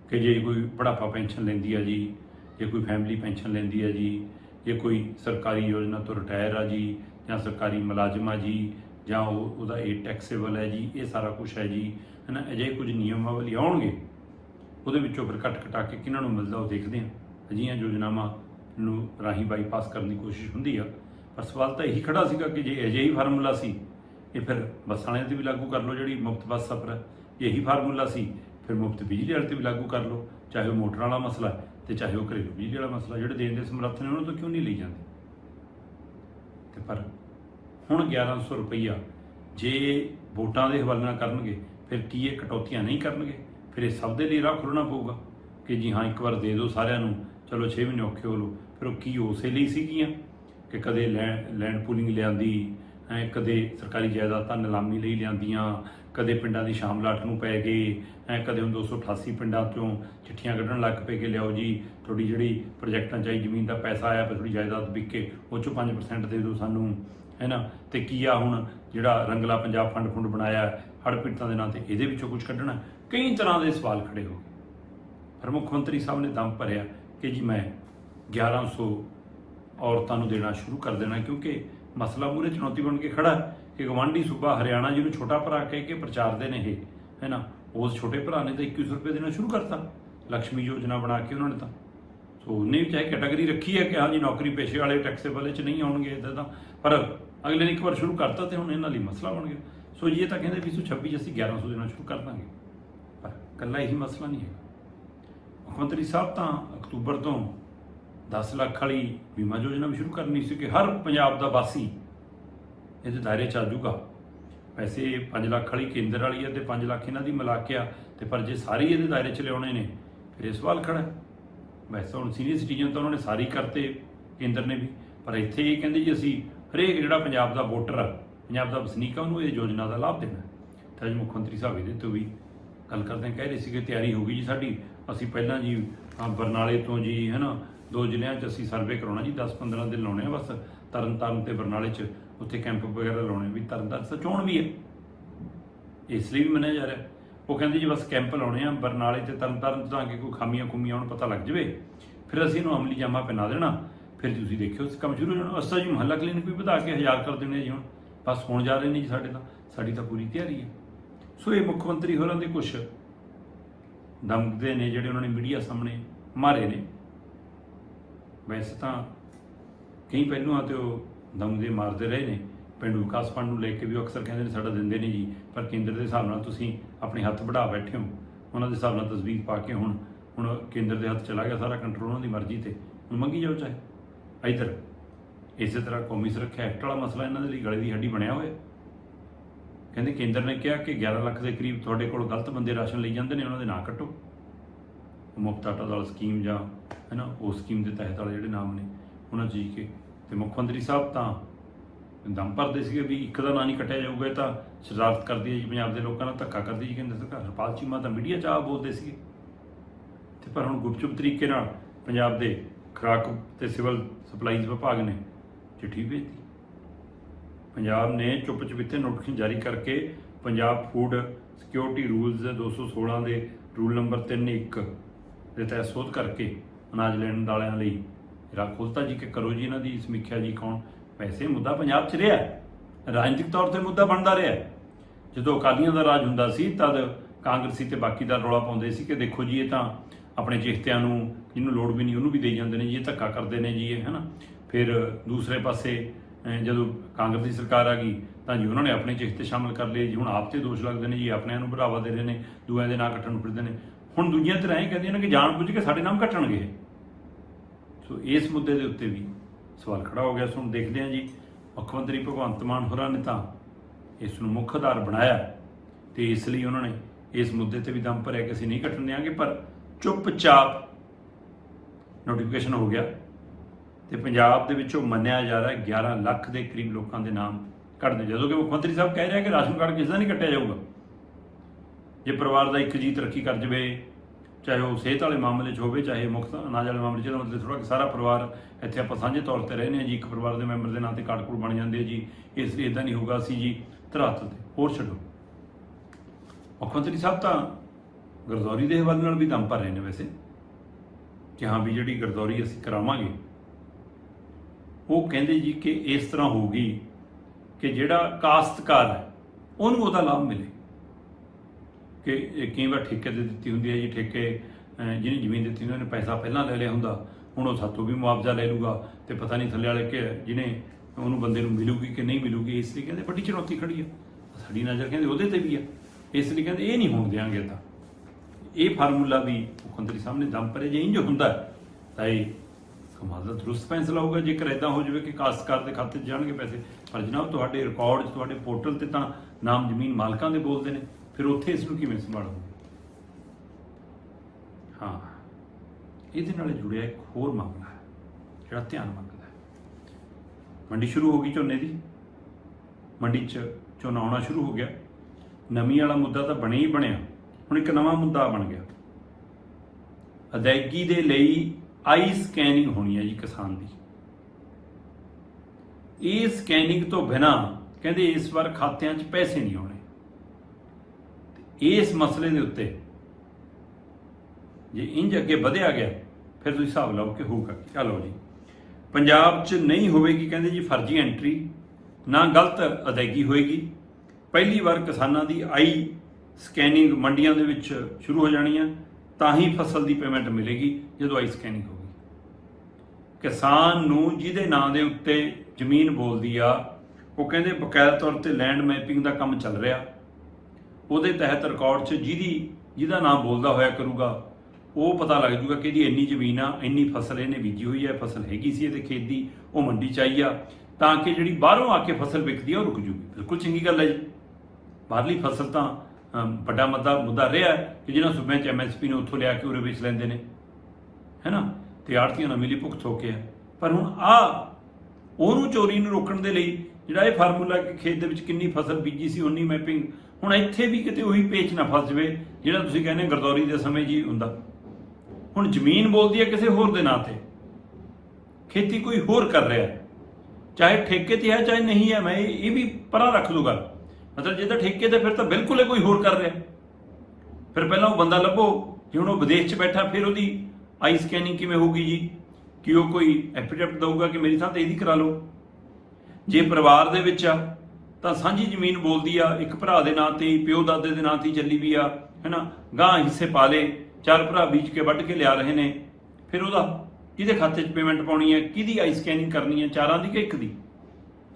ਕਿ ਜੇ ਕੋਈ ਬੁਢਾਪਾ ਪੈਨਸ਼ਨ ਲੈਂਦੀ ਆ ਜੀ, ਜੇ ਕੋਈ ਫੈਮਿਲੀ ਪੈਨਸ਼ਨ ਲੈਂਦੀ ਆ ਜੀ, ਜੇ ਕੋਈ ਸਰਕਾਰੀ ਯੋਜਨਾ ਤੋਂ ਰਿਟਾਇਰ ਆ ਜੀ, ਜਾਂ ਸਰਕਾਰੀ ਮੁਲਾਜ਼ਮ ਆ ਜੀ, ਜਾਂ ਉਹ, ਉਹਦਾ ਇਹ ਟੈਕਸੇਬਲ ਹੈ ਜੀ, ਇਹ ਸਾਰਾ ਕੁਝ ਹੈ ਜੀ, ਹਨਾ ਅਜੇ ਕੁਝ ਨਿਯਮਾਵਲੀ ਆਉਣਗੇ, ਉਹਦੇ ਵਿੱਚੋਂ ਫਿਰ ਕੱਟ ਕਟਾ ਕੇ ਕਿਹਨਾਂ ਨੂੰ ਮਿਲਦਾ ਉਹ ਦੇਖਦੇ ਹਾਂ ਅਜਿਹੀਆਂ ਯੋਜਨਾਵਾਂ ਨੂੰ ਰਾਹੀਂ ਬਾਈਪਾਸ ਕਰਨ ਦੀ ਕੋਸ਼ਿਸ਼ ਹੁੰਦੀ ਆ। ਪਰ ਸਵਾਲ ਤਾਂ ਇਹੀ ਖੜਾ ਸੀਗਾ ਕਿ ਜੇ ਅਜਿਹੀ ਫਾਰਮੂਲਾ ਸੀ ਇਹ ਫਿਰ ਬੱਸਾਂ ਵਾਲਿਆਂ ਤੇ ਵੀ ਲਾਗੂ ਕਰ ਲਓ ਜਿਹੜੀ ਮੁਫਤ ਬੱਸ ਸਫ਼ਰ ਹੈ। ਇਹੀ ਫਾਰਮੂਲਾ ਸੀ। ਫਿਰ ਮੁਫਤ ਬਿਜਲੀ ਵਾਲੇ ਤੇ ਵੀ ਲਾਗੂ ਕਰ ਲਓ। ਚਾਹੇ ਉਹ ਮੋਟਰ ਵਾਲਾ ਮਸਲਾ ਹੈ ਤੇ ਚਾਹੇ ਉਹ ਘਰੇਲੂ ਬਿਜਲੀ ਵਾਲਾ ਮਸਲਾ ਜਿਹੜੇ ਦੇਣ ਦੇ ਸਮਰੱਥ ਨੇ, ਉਹਨਾਂ ਤੋਂ ਕਿਉਂ ਨਹੀਂ ਲਈ ਜਾਂਦੇ? ਤੇ ਪਰ ਹੁਣ 1100 ਰੁਪਈਆ ਜੇ ਵੋਟਾਂ ਦੇ ਹਵਾਲੇ ਨਾਲ ਕਰਨਗੇ, ਫਿਰ ਕੀ ਇਹ ਕਟੌਤੀਆਂ ਨਹੀਂ ਕਰਨਗੇ? ਫਿਰ ਇਹ ਸਭ ਦੇ ਲਈ ਰਾਹ ਖੁੱਲ੍ਹਣਾ ਪਊਗਾ ਕਿ ਜੀ ਹਾਂ, ਇੱਕ ਵਾਰ ਦੇ ਦਿਓ ਸਾਰਿਆਂ ਨੂੰ, ਚਲੋ 6 ਮਹੀਨੇ ਔਖੇ ਹੋ ਲਓ। ਫਿਰ ਉਹ ਕੀ ਉਸੇ ਲਈ ਸੀਗੀਆਂ ਕਿ ਕਦੇ ਲੈਂਡ ਪੂਲਿੰਗ ਲਿਆਂਦੀ ਐ ਕਦੇ ਸਰਕਾਰੀ ਜਾਇਦਾਦਾਂ ਨਿਲਾਮੀ ਲਈ ਲਿਆਂਦੀਆਂ, ਕਦੇ ਪਿੰਡਾਂ ਦੀ ਸ਼ਾਮਲਾਟ ਨੂੰ ਪੈ ਗਏ ਐ ਕਦੇ ਹੁਣ 288 ਪਿੰਡਾਂ ਤੋਂ ਚਿੱਠੀਆਂ ਕੱਢਣ ਲੱਗ ਪਏ ਕਿ ਲਿਆਓ ਜੀ, ਤੁਹਾਡੀ ਜਿਹੜੀ ਪ੍ਰੋਜੈਕਟਾਂ ਚਾਹੀ ਜ਼ਮੀਨ ਦਾ ਪੈਸਾ ਆਇਆ, ਪਰ ਤੁਹਾਡੀ ਜਾਇਦਾਦ ਵਿਕ ਕੇ ਉਹ ਚੋਂ 5% ਦੇ ਦਿਓ ਸਾਨੂੰ, ਹੈ ਨਾ? ਤੇ ਕੀ ਆ ਹੁਣ ਜਿਹੜਾ ਰੰਗਲਾ ਪੰਜਾਬ ਫੰਡ ਫੰਡ ਬਣਾਇਆ, ਹੜ੍ਹ ਪੀੜਤਾਂ ਦੇ ਨਾਂ ਤੇ ਇਹਦੇ ਵਿੱਚੋਂ ਕੁਝ ਕੱਢਣਾ? ਕਈ ਤਰ੍ਹਾਂ ਦੇ ਸਵਾਲ ਖੜੇ ਹੋ ਗਏ। ਪਰ ਮੁੱਖ ਮੰਤਰੀ ਸਾਹਿਬ ਨੇ ਦਮ ਭਰਿਆ ਕਿ ਜੀ ਮੈਂ 1100 ਔਰਤਾਂ ਨੂੰ ਦੇਣਾ ਸ਼ੁਰੂ ਕਰ ਦੇਣਾ, ਕਿਉਂਕਿ ਮਸਲਾ ਮੂਰੇ ਚੁਣੌਤੀ ਬਣ ਕੇ ਖੜਾ ਕਿ ਗਵਾਂਢੀ ਸੂਬਾ ਹਰਿਆਣਾ, ਜਿਹਨੂੰ ਛੋਟਾ ਭਰਾ ਕਹਿ ਕੇ ਪ੍ਰਚਾਰਦੇ ਨੇ ਇਹ, ਹੈ ਨਾ? ਉਸ ਛੋਟੇ ਭਰਾ ਨੇ ਤਾਂ 2100 ਰੁਪਏ ਦੇਣਾ ਸ਼ੁਰੂ ਕਰਤਾ ਲక్ష్ਮੀ ਯੋਜਨਾ ਬਣਾ ਕੇ ਉਹਨਾਂ ਨੇ ਤਾਂ। ਸੋ ਉਹਨੇ ਵੀ ਚਾਹੇ ਕੈਟਾਗਰੀ ਰੱਖੀ ਹੈ ਕਿ ਹਾਂਜੀ ਨੌਕਰੀ ਪੇਸ਼ੇ ਵਾਲੇ ਟੈਕਸੇਬਲ ਚ ਨਹੀਂ ਆਉਣਗੇ ਇਦਾਂ ਤਾਂ, ਪਰ ਅਗਲੇ ਨੇ ਇੱਕ ਵਾਰ ਸ਼ੁਰੂ ਕਰਤਾ ਤੇ ਹੁਣ ਇਹਨਾਂ ਲਈ ਮਸਲਾ ਬਣ ਗਿਆ। ਸੋ ਇਹ ਤਾਂ ਕਹਿੰਦੇ 226 ਚ ਅਸੀਂ 1100 ਦੇਣਾ ਸ਼ੁਰੂ ਕਰ ਦਾਂਗੇ। ਪਰ ਕੱਲਾ ਇਹੀ ਮਸਲਾ ਨਹੀਂ ਹੈਗਾ। ਮੁੱਖ ਮੰਤਰੀ ਸਾਹਿਬ ਤਾਂ ਅਕਤੂਬਰ ਤੋਂ 10 ਲੱਖ ਵਾਲੀ ਬੀਮਾ ਯੋਜਨਾ ਵੀ ਸ਼ੁਰੂ ਕਰਨੀ ਸੀ ਕਿ ਹਰ ਪੰਜਾਬ ਦਾ ਵਾਸੀ ਇਹਦੇ ਦਾਇਰੇ ਚ ਆ ਜਾਊਗਾ। ਵੈਸੇ 5 ਲੱਖ ਵਾਲੀ ਕੇਂਦਰ ਵਾਲੀ ਹੈ ਤੇ 5 ਲੱਖ ਇਹਨਾਂ ਦੀ ਮਿਲਾ ਕੇ ਆ, ਤੇ ਪਰ ਜੇ ਸਾਰੇ ਇਹਦੇ ਦਾਇਰੇ ਚ ਲਿਆਉਣੇ ਨੇ, ਫਿਰ ਇਹ ਸਵਾਲ ਖੜਾ ਵੈਸੇ ਹੁਣ ਸੀਨੀਅਰ ਸਿਟੀਜ਼ਨ ਤਾਂ ਉਹਨਾਂ ਨੇ ਸਾਰੀ ਕਰਤੇ ਕੇਂਦਰ ਨੇ ਵੀ, ਪਰ ਇੱਥੇ ਇਹ ਕਹਿੰਦੇ ਜੀ ਅਸੀਂ ਹਰੇਕ ਜਿਹੜਾ ਪੰਜਾਬ ਦਾ ਵੋਟਰ ਆ, ਪੰਜਾਬ ਦਾ ਵਸਨੀਕ ਆ, ਉਹਨੂੰ ਇਹ ਯੋਜਨਾ ਦਾ ਲਾਭ ਦੇਣਾ ਤਾਂ ਅੱਜ ਮੁੱਖ ਮੰਤਰੀ ਸਾਹਿਬ ਇਹਦੇ ਤੋਂ ਵੀ ਗੱਲ ਕਰਦੇ ਕਹਿ ਰਹੇ ਸੀ ਕਿ ਤਿਆਰੀ ਹੋ ਗਈ ਜੀ ਸਾਡੀ। ਅਸੀਂ ਪਹਿਲਾਂ ਜੀ ਬਰਨਾਲੇ ਤੋਂ ਜੀ ਹੈ ਨਾ ਦੋ ਜ਼ਿਲ੍ਹਿਆਂ 'ਚ ਅਸੀਂ ਸਰਵੇ ਕਰਾਉਣਾ ਜੀ 10-15 ਦਿਨ ਲਾਉਣੇ ਆ ਬਸ ਤਰਨ ਤਾਰਨ ਤੇ ਬਰਨਾਲੇ 'ਚ ਉੱਥੇ ਕੈਂਪ ਵਗੈਰਾ ਲਾਉਣੇ ਵੀ ਤਰਨ ਤਾਰਨ ਸਚਾਉਣ ਵੀ ਹੈ। ਇਸ ਲਈ ਵੀ ਮੰਨਿਆ ਜਾ ਰਿਹਾ। ਉਹ ਕਹਿੰਦੇ ਜੀ ਬਸ ਕੈਂਪ ਲਾਉਣੇ ਆ, ਬਰਨਾਲੇ ਤੇ ਤਰਨਤਾਰਨ ਤਾਂ ਕਿ ਕੋਈ ਖਾਮੀਆਂ ਖੁਮੀਆਂ ਹੁਣ ਪਤਾ ਲੱਗ ਜਾਵੇ। ਫਿਰ ਅਸੀਂ ਇਹਨੂੰ ਅਮਲੀ ਜਾਮਾ ਪਹਿਨਾ ਦੇਣਾ। ਫਿਰ ਤੁਸੀਂ ਦੇਖਿਓ ਕੰਮ ਸ਼ੁਰੂ ਹੋ ਜਾਣਾ ਅਸਾਂ ਜੀ ਮੁਹੱਲਾ ਕਲੀਨਿਕ ਵੀ ਵਧਾ ਕੇ ਹਜ਼ਾਰ ਕਰ ਦੇਣੇ ਜੀ ਹੁਣ। ਬਸ ਹੋਣ ਜਾ ਰਹੇ ਨੇ ਜੀ ਸਾਡੇ ਤਾਂ। ਸਾਡੀ ਤਾਂ ਪੂਰੀ ਤਿਆਰੀ ਹੈ। ਸੋ ਇਹ ਮੁੱਖ ਮੰਤਰੀ ਹੋਰਾਂ ਦੇ ਕੁਝ ਦਮਦੇ ਨੇ ਜਿਹੜੇ ਉਹਨਾਂ ਨੇ ਮੀਡੀਆ ਸਾਹਮਣੇ ਮਾਰੇ ਨੇ। ਵੈਸੇ ਤਾਂ ਕਈ ਪਹਿਲੂਆਂ ਤੇ ਉਹ ਦਮਦੇ ਮਾਰਦੇ ਰਹੇ ਨੇ। ਪਿੰਡੂ ਵਿਕਾਸ ਫੰਡ ਨੂੰ ਲੈ ਕੇ ਵੀ ਉਹ ਅਕਸਰ ਕਹਿੰਦੇ ਨੇ ਸਾਡਾ ਦਿੰਦੇ ਨਹੀਂ ਜੀ, ਪਰ ਕੇਂਦਰ ਦੇ ਹਿਸਾਬ ਨਾਲ ਤੁਸੀਂ ਆਪਣੇ ਹੱਥ ਵੜਾ ਬੈਠੇ ਹੋ। ਉਹਨਾਂ ਦੇ ਹਿਸਾਬ ਨਾਲ ਤਸਵੀਰ ਪਾ ਕੇ ਹੁਣ ਹੁਣ ਕੇਂਦਰ ਦੇ ਹੱਥ ਚਲਾ ਗਿਆ ਸਾਰਾ ਕੰਟਰੋਲ ਉਹਨਾਂ ਦੀ ਮਰਜ਼ੀ ਤੇ। ਹੁਣ ਮੰਗੀ ਜਾਓ ਚਾਹੇ। ਇਧਰ। ਇਸੇ ਤਰ੍ਹਾਂ ਕੌਮੀ ਸੁਰੱਖਿਆ ਐਕਟ ਵਾਲਾ ਮਸਲਾ ਇਹਨਾਂ ਦੇ ਲਈ ਗਲੇ ਦੀ ਹੱਡੀ ਬਣਿਆ ਹੋਇਆ। ਕਹਿੰਦੇ ਕੇਂਦਰ ਨੇ ਕਿਹਾ ਕਿ 11 ਲੱਖ ਦੇ ਕਰੀਬ ਤੁਹਾਡੇ ਕੋਲ ਗਲਤ ਬੰਦੇ ਰਾਸ਼ਨ ਲਈ ਜਾਂਦੇ ਨੇ, ਉਹਨਾਂ ਦੇ ਨਾਂ ਕੱਟੋ। ਮੁਫਤ ਆਟਾ ਦਾਲ ਸਕੀਮ ਜਾਂ ਹੈ ਨਾ ਉਸ ਸਕੀਮ ਦੇ ਤਹਿਤ ਵਾਲੇ ਜਿਹੜੇ ਨਾਮ ਨੇ, ਉਹਨਾਂ 'ਚ ਜੀ ਕੇ। ਤੇ ਮੁੱਖ ਮੰਤਰੀ ਸਾਹਿਬ ਤਾਂ ਦਮ ਭਰਦੇ ਸੀਗੇ ਵੀ ਇੱਕ ਦਾ ਨਾਂ ਨਹੀਂ ਕੱਟਿਆ ਜਾਊਗਾ, ਇਹ ਤਾਂ ਸ਼ਰਾਰਤ ਕਰਦੀ ਹੈ ਜੀ ਪੰਜਾਬ ਦੇ ਲੋਕਾਂ ਨਾਲ, ਧੱਕਾ ਕਰਦੀ ਜੀ ਕਹਿੰਦੇ ਸਰਕਾਰ ਹਰਪਾਲ ਚੀਮਾ ਤਾਂ ਮੀਡੀਆ 'ਚ ਆ ਬੋਲਦੇ ਸੀਗੇ। ਤੇ ਪਰ ਹੁਣ ਗੁਪਚੁਪ ਤਰੀਕੇ ਨਾਲ ਪੰਜਾਬ ਦੇ ਖੁਰਾਕ ਤੇ ਸਿਵਲ ਸਪਲਾਈਜ਼ ਵਿਭਾਗ ਨੇ ਚਿੱਠੀ ਭੇਜੀ ਪੰਜਾਬ ਨੇ ਚੁੱਪ ਚੁਪੀਤੇ ਨੋਟਿਸ ਜਾਰੀ ਕਰਕੇ ਪੰਜਾਬ ਫੂਡ ਸਿਕਿਉਰਿਟੀ ਰੂਲਸ 216 ਦੇ ਰੂਲ ਨੰਬਰ 31 ਦੇ ਤਹਿਤ ਸੋਧ ਕਰਕੇ ਅਨਾਜ ਲੈਣ ਵਾਲਿਆਂ ਲਈ ਰਾਹ ਖੋਲਤਾ ਜੀ ਕਿ ਕਰੋ ਜੀ ਇਹਨਾਂ ਦੀ ਸਮੀਖਿਆ ਜੀ ਕੌਣ? ਵੈਸੇ ਮੁੱਦਾ ਪੰਜਾਬ 'ਚ ਰਿਹਾ ਰਾਜਨੀਤਿਕ ਤੌਰ ਤੇ ਮੁੱਦਾ ਬਣਦਾ ਰਿਹਾ ਜਦੋਂ ਅਕਾਲੀਆਂ ਦਾ ਰਾਜ ਹੁੰਦਾ ਸੀ, ਤਦ ਕਾਂਗਰਸੀ ਤੇ ਬਾਕੀ ਦਾ ਰੌਲਾ ਪਾਉਂਦੇ ਸੀ ਕਿ ਦੇਖੋ ਜੀ, ਇਹ ਤਾਂ ਆਪਣੇ ਚਿਹਤਿਆਂ ਨੂੰ ਜਿਹਨੂੰ ਲੋੜ ਵੀ ਨਹੀਂ, ਉਹਨੂੰ ਵੀ ਦੇਈ ਜਾਂਦੇ ਨੇ ਜੀ, ਇਹ ਧੱਕਾ ਕਰਦੇ ਨੇ ਜੀ, ਇਹ, ਹੈਨਾ? ਫਿਰ ਦੂਸਰੇ ਪਾਸੇ ਜਦੋਂ ਕਾਂਗਰਸ ਦੀ ਸਰਕਾਰ ਆ ਗਈ, ਤਾਂ ਜੀ ਉਹਨਾਂ ਨੇ ਆਪਣੇ ਚਿਹਤੇ ਸ਼ਾਮਲ ਕਰ ਲਏ ਜੀ। ਹੁਣ ਆਪ ਤੇ ਦੋਸ਼ ਲੱਗਦੇ ਨੇ ਜੀ ਆਪਣਿਆਂ ਨੂੰ ਬੜਾਵਾ ਦੇ ਰਹੇ ਨੇ ਦੂਆਂ ਦੇ ਨਾਂ ਕੱਟਣ ਨੂੰ ਫਿਰਦੇ ਨੇ। ਹੁਣ ਦੂਜੀਆਂ ਧਿਰਾਂ ਇਹ ਕਹਿੰਦੀਆਂ ਨੇ ਕਿ ਜਾਣ ਬੁੱਝ ਕੇ ਸਾਡੇ ਨਾਮ ਕੱਟਣਗੇ ਸੋ ਇਸ ਮੁੱਦੇ ਦੇ ਉੱਤੇ ਵੀ ਸਵਾਲ ਖੜਾ ਹੋ ਗਿਆ। ਸੋ ਹੁਣ ਦੇਖਦੇ ਹਾਂ ਜੀ, ਮੁੱਖ ਮੰਤਰੀ ਭਗਵੰਤ ਮਾਨ ਹੋਰਾਂ ਨੇ ਤਾਂ ਇਸ ਨੂੰ ਮੁੱਖ ਆਧਾਰ ਬਣਾਇਆ ਤੇ ਇਸ ਲਈ ਉਹਨਾਂ ਨੇ ਇਸ ਮੁੱਦੇ ਤੇ ਵੀ ਦਮ ਭਰਿਆ ਕਿ ਅਸੀਂ ਨਹੀਂ ਕੱਟਣ ਦਿਆਂਗੇ, ਪਰ ਚੁੱਪਚਾਪ ਨੋਟੀਫਿਕੇਸ਼ਨ ਹੋ ਗਿਆ ਤੇ ਪੰਜਾਬ ਦੇ ਵਿੱਚੋਂ ਮੰਨਿਆ ਜਾ ਰਿਹਾ 11 ਲੱਖ ਦੇ ਕਰੀਬ ਲੋਕਾਂ ਦੇ ਨਾਮ ਕੱਢ ਦੇ ਜਦੋਂ ਕਿ ਮੁੱਖ ਮੰਤਰੀ ਸਾਹਿਬ ਕਹਿ ਰਿਹਾ ਕਿ ਰਾਸ਼ਨ ਕਾਰਡ ਕਿਸੇ ਦਾ ਨਹੀਂ ਕੱਟਿਆ ਜਾਊਗਾ। ਜੇ ਪਰਿਵਾਰ ਦਾ ਇੱਕ ਜੀ ਤਰੱਕੀ ਕਰ ਜਵੇ, ਚਾਹੇ ਉਹ ਸਿਹਤ ਵਾਲੇ ਮਾਮਲੇ 'ਚ ਹੋਵੇ, ਚਾਹੇ ਮੁਕਤ ਅਨਾਜ ਵਾਲੇ ਮਾਮਲੇ 'ਚ ਇਹਦਾ ਮਤਲਬ ਥੋੜਾ ਕਿ ਸਾਰਾ ਪਰਿਵਾਰ ਇੱਥੇ ਆਪਾਂ ਸਾਂਝੇ ਤੌਰ ਤੇ ਰਹਿੰਦੇ ਹਾਂ ਜੀ, ਇੱਕ ਪਰਿਵਾਰ ਦੇ ਮੈਂਬਰ ਦੇ ਨਾਂ ਤੇ ਕਾਰਡ ਕੂਡ ਬਣ ਜਾਂਦੇ ਆ ਜੀ, ਇਸ ਲਈ ਇਦਾਂ ਨਹੀਂ ਹੋਊਗਾ ਅਸੀਂ ਜੀ ਧਰਾਤ ਤੇ, ਹੋਰ ਛੱਡੋ। ਮੁੱਖ ਮੰਤਰੀ ਸਾਹਿਬ ਤਾਂ ਗਰਦੌਰੀ ਦੇ ਹਵਾਲੇ ਨਾਲ ਵੀ ਦਮ ਭਰ ਰਹੇ ਨੇ ਵੈਸੇ, ਕਿ ਹਾਂ ਵੀ ਜਿਹੜੀ ਗਰਦੌਰੀ ਅਸੀਂ ਕਰਾਵਾਂਗੇ, ਉਹ ਕਹਿੰਦੇ ਜੀ ਕਿ ਇਸ ਤਰ੍ਹਾਂ ਹੋਊਗੀ ਕਿ ਜਿਹੜਾ ਕਾਸ਼ਤਕਾਰ ਹੈ, ਉਹਨੂੰ ਉਹਦਾ ਲਾਭ ਮਿਲੇ। ਕਿ ਇਹ ਕਈ ਵਾਰ ਠੇਕੇ ਤੇ ਦਿੱਤੀ ਹੁੰਦੀ ਹੈ ਜੀ, ਠੇਕੇ ਜਿਹਨੇ ਜ਼ਮੀਨ ਦਿੱਤੀ ਹੁੰਦੀ ਉਹਨੇ ਪੈਸਾ ਪਹਿਲਾਂ ਲੈ ਲਿਆ ਹੁੰਦਾ, ਹੁਣ ਉਹ ਸਾਤੋਂ ਵੀ ਮੁਆਵਜ਼ਾ ਲੈ ਲੂਗਾ ਤੇ ਪਤਾ ਨਹੀਂ ਥੱਲੇ ਵਾਲੇ ਕਿ ਜਿਹਨੇ ਉਹਨੂੰ ਬੰਦੇ ਨੂੰ ਮਿਲੂਗੀ ਕਿ ਨਹੀਂ ਮਿਲੂਗੀ, ਇਸ ਲਈ ਕਹਿੰਦੇ ਵੱਡੀ ਚੁਣੌਤੀ ਖੜੀ ਆ ਸਾਡੀ ਨਜ਼ਰ ਕਹਿੰਦੇ ਉਹਦੇ ਤੇ ਵੀ ਆ। ਇਸ ਲਈ ਕਹਿੰਦੇ ਇਹ ਨਹੀਂ ਹੋਣ ਦਿਆਂਗੇ ਤਾਂ। ਇਹ ਫਾਰਮੂਲਾ ਵੀ ਮੁੱਖ ਮੰਤਰੀ ਸਾਹਿਬ ਨੇ ਦਮ ਪਰੇ ਜੇ ਇੰਜ ਹੁੰਦਾ ਤਾਂ ਇਹ ਕਮਾਲ ਦਾ ਦਰੁਸਤ ਫੈਸਲਾ ਹੋਊਗਾ, ਜੇਕਰ ਇਦਾਂ ਹੋ ਜਾਵੇ ਕਿ ਕਾਸ਼ਤਕਾਰ ਦੇ ਖਾਤੇ 'ਚ ਜਾਣਗੇ ਪੈਸੇ। ਪਰ ਜਨਾਬ, ਤੁਹਾਡੇ ਰਿਕਾਰਡ 'ਚ, ਤੁਹਾਡੇ ਪੋਰਟਲ ਤੇ ਤਾਂ ਨਾਮ ਜ਼ਮੀਨ ਮਾਲਕਾਂ ਦੇ ਬੋਲਦੇ ਨੇ। ਫਿਰ ਉੱਥੇ ਇਸ ਨੂੰ ਕਿਵੇਂ ਸੰਭਾਲੋਗੇ? ਹਾਂ, ਇਹਦੇ ਨਾਲ ਜੁੜਿਆ ਇੱਕ ਹੋਰ ਮਾਮਲਾ ਹੈ, ਜਿਹੜਾ ਧਿਆਨ ਮੰਗਦਾ ਹੈ। ਮੰਡੀ ਸ਼ੁਰੂ ਹੋ ਗਈ ਝੋਨੇ ਦੀ। ਮੰਡੀ 'ਚ ਝੋਨਾ ਆਉਣਾ ਸ਼ੁਰੂ ਹੋ ਗਿਆ। ਨਵੀਂ ਵਾਲਾ ਮੁੱਦਾ ਤਾਂ ਬਣਿਆ ਹੀ ਬਣਿਆ। ਹੁਣ ਇੱਕ ਨਵਾਂ ਮੁੱਦਾ ਬਣ ਗਿਆ। ਅਦਾਇਗੀ ਦੇ ਲਈ ਆਈ ਸਕੈਨਿੰਗ ਹੋਣੀ ਹੈ ਜੀ ਕਿਸਾਨ ਦੀ। ਇਹ ਸਕੈਨਿੰਗ ਤੋਂ ਬਿਨਾ ਕਹਿੰਦੇ ਇਸ ਵਾਰ ਖਾਤਿਆਂ 'ਚ ਪੈਸੇ ਨਹੀਂ ਆਉਣੇ। ਇਸ ਮਸਲੇ ਦੇ ਉੱਤੇ ਜੇ ਇੰਜ ਅੱਗੇ ਵਧਿਆ ਗਿਆ, ਫਿਰ ਤੁਸੀਂ ਹਿਸਾਬ ਲਾਓ ਕਿ ਹੋਊਗਾ ਕੀ। ਚਲੋ ਜੀ। ਪੰਜਾਬ 'ਚ ਨਹੀਂ ਹੋਵੇਗੀ, ਕਹਿੰਦੇ ਜੀ, ਫਰਜ਼ੀ ਐਂਟਰੀ ਨਾ ਗਲਤ ਅਦਾਇਗੀ ਹੋਏਗੀ। ਪਹਿਲੀ ਵਾਰ ਕਿਸਾਨਾਂ ਦੀ ਆਈ ਸਕੈਨਿੰਗ ਮੰਡੀਆਂ ਦੇ ਵਿੱਚ ਸ਼ੁਰੂ ਹੋ ਜਾਣੀ ਆ, ਤਾਂ ਹੀ ਫਸਲ ਦੀ ਪੇਮੈਂਟ ਮਿਲੇਗੀ, ਜਦੋਂ ਆਈ ਸਕੈਨਿੰਗ ਹੋਊਗੀ ਕਿਸਾਨ ਨੂੰ ਜਿਹਦੇ ਨਾਂ ਦੇ ਉੱਤੇ ਜ਼ਮੀਨ ਬੋਲਦੀ ਆ, ਉਹ ਕਹਿੰਦੇ ਬਕਾਇਦਾ ਤੌਰ ਤੇ ਲੈਂਡ ਮੈਪਿੰਗ ਦਾ ਕੰਮ ਚੱਲ ਰਿਹਾ। ਉਹਦੇ ਤਹਿਤ ਰਿਕਾਰਡ 'ਚ ਜਿਹਦੀ, ਜਿਹਦਾ ਨਾਮ ਬੋਲਦਾ ਹੋਇਆ ਕਰੂਗਾ, ਉਹ ਪਤਾ ਲੱਗ ਜੂਗਾ ਕਿ ਇਹਦੀ ਇੰਨੀ ਜ਼ਮੀਨ ਆ, ਇੰਨੀ ਫਸਲ ਇਹਨੇ ਬੀਜੀ ਹੋਈ ਹੈ ਫਸਲ ਹੈਗੀ ਸੀ ਇਹਦੇ ਖੇਤ ਦੀ, ਉਹ ਮੰਡੀ ਚ ਆਈ ਆ, ਤਾਂ ਕਿ ਜਿਹੜੀ ਬਾਹਰੋਂ ਆ ਕੇ ਫਸਲ ਵਿਕਦੀ ਆ, ਉਹ ਰੁਕ ਜੂਗੀ। ਬਿਲਕੁਲ ਚੰਗੀ ਗੱਲ ਹੈ ਜੀ। ਬਾਹਰਲੀ ਫਸਲ ਤਾਂ ਵੱਡਾ ਮੁੱਦਾ ਮੁੱਦਾ ਰਿਹਾ ਕਿ ਜਿਹਨਾਂ ਸੂਬਿਆਂ 'ਚ ਐਮਐਸਪੀ ਨੇ ਉੱਥੋਂ ਲਿਆ ਕੇ ਉਰੇ ਵੇਚ ਲੈਂਦੇ ਨੇ। ਹੈਨਾ ਤੇ ਆੜਤੀਆਂ ਨਾਲ ਮਿਲੀ ਭੁਗਤ ਹੋ ਕੇ ਆ। ਪਰ ਹੁਣ ਆ, ਉਹਨੂੰ ਚੋਰੀ ਨੂੰ ਰੋਕਣ ਦੇ ਲਈ ਜਿਹੜਾ ਇਹ ਫਾਰਮੂਲਾ ਕਿ ਖੇਤ ਦੇ ਵਿੱਚ ਕਿੰਨੀ ਫਸਲ ਬੀਜੀ ਸੀ, ਉਨੀ ਮੈਪਿੰਗ ਹੁਣ ਇੱਥੇ ਵੀ ਕਿਤੇ ਉਹੀ ਪੇਚ ਨਾ ਫਸ ਜਵੇ, ਜਿਹੜਾ ਤੁਸੀਂ ਕਹਿੰਦੇ ਗਰਦੌਰੀ ਦੇ ਸਮੇਂ ਜੀ ਹੁੰਦਾ। ਹੁਣ ਜ਼ਮੀਨ ਬੋਲਦੀ ਹੈ ਕਿਸੇ ਹੋਰ ਦੇ ਨਾਂ ਤੇ। ਖੇਤੀ ਕੋਈ ਹੋਰ ਕਰ ਰਿਹਾ ਚਾਹੇ ਠੇਕੇ ਤੇ ਹੈ, ਚਾਹੇ ਨਹੀਂ ਹੈ, ਮੈਂ ਇਹ ਇਹ ਵੀ ਪਰਾਂ ਰੱਖ ਦੂਗਾ ਮਤਲਬ ਜੇ ਤਾਂ ਠੇਕੇ ਤੇ ਫਿਰ ਤਾਂ ਬਿਲਕੁਲ ਹੀ ਕੋਈ ਹੋਰ ਕਰ ਰਿਹਾ। ਫਿਰ ਪਹਿਲਾਂ ਉਹ ਬੰਦਾ ਲੱਭੋ, ਜੇ ਹੁਣ ਉਹ ਵਿਦੇਸ਼ 'ਚ ਬੈਠਾ, ਫਿਰ ਉਹਦੀ ਆਈ ਸਕੈਨਿੰਗ ਕਿਵੇਂ ਹੋਊਗੀ ਜੀ? ਕਿ ਉਹ ਕੋਈ ਐਫੀਡੈਵਿਟ ਦਊਗਾ ਕਿ ਮੇਰੀ ਥਾਂ ਤੇ ਇਹਦੀ ਕਰਾ ਲਓ। ਜੇ ਪਰਿਵਾਰ ਦੇ ਵਿੱਚ ਆ ਤਾਂ ਸਾਂਝੀ ਜ਼ਮੀਨ ਬੋਲਦੀ ਆ ਇੱਕ ਭਰਾ ਦੇ ਨਾਂ ਤੇ ਹੀ, ਪਿਓ ਦਾਦੇ ਦੇ ਨਾਂ ਤੇ ਹੀ ਚੱਲੀ ਵੀ ਆ ਹੈਨਾ? ਗਾਂ ਹਿੱਸੇ ਪਾ ਲੇ ਚਾਰ ਭਰਾ ਬੀਜ ਕੇ ਵੱਢ ਕੇ ਲਿਆ ਰਹੇ ਨੇ। ਫਿਰ ਉਹਦਾ ਕਿਹਦੇ ਖਾਤੇ 'ਚ ਪੇਮੈਂਟ ਪਾਉਣੀ ਹੈ ਕਿਹਦੀ ਆਈ ਸਕੈਨਿੰਗ ਕਰਨੀ ਹੈ ਚਾਰਾਂ ਦੀ ਕਿ ਇੱਕ ਦੀ?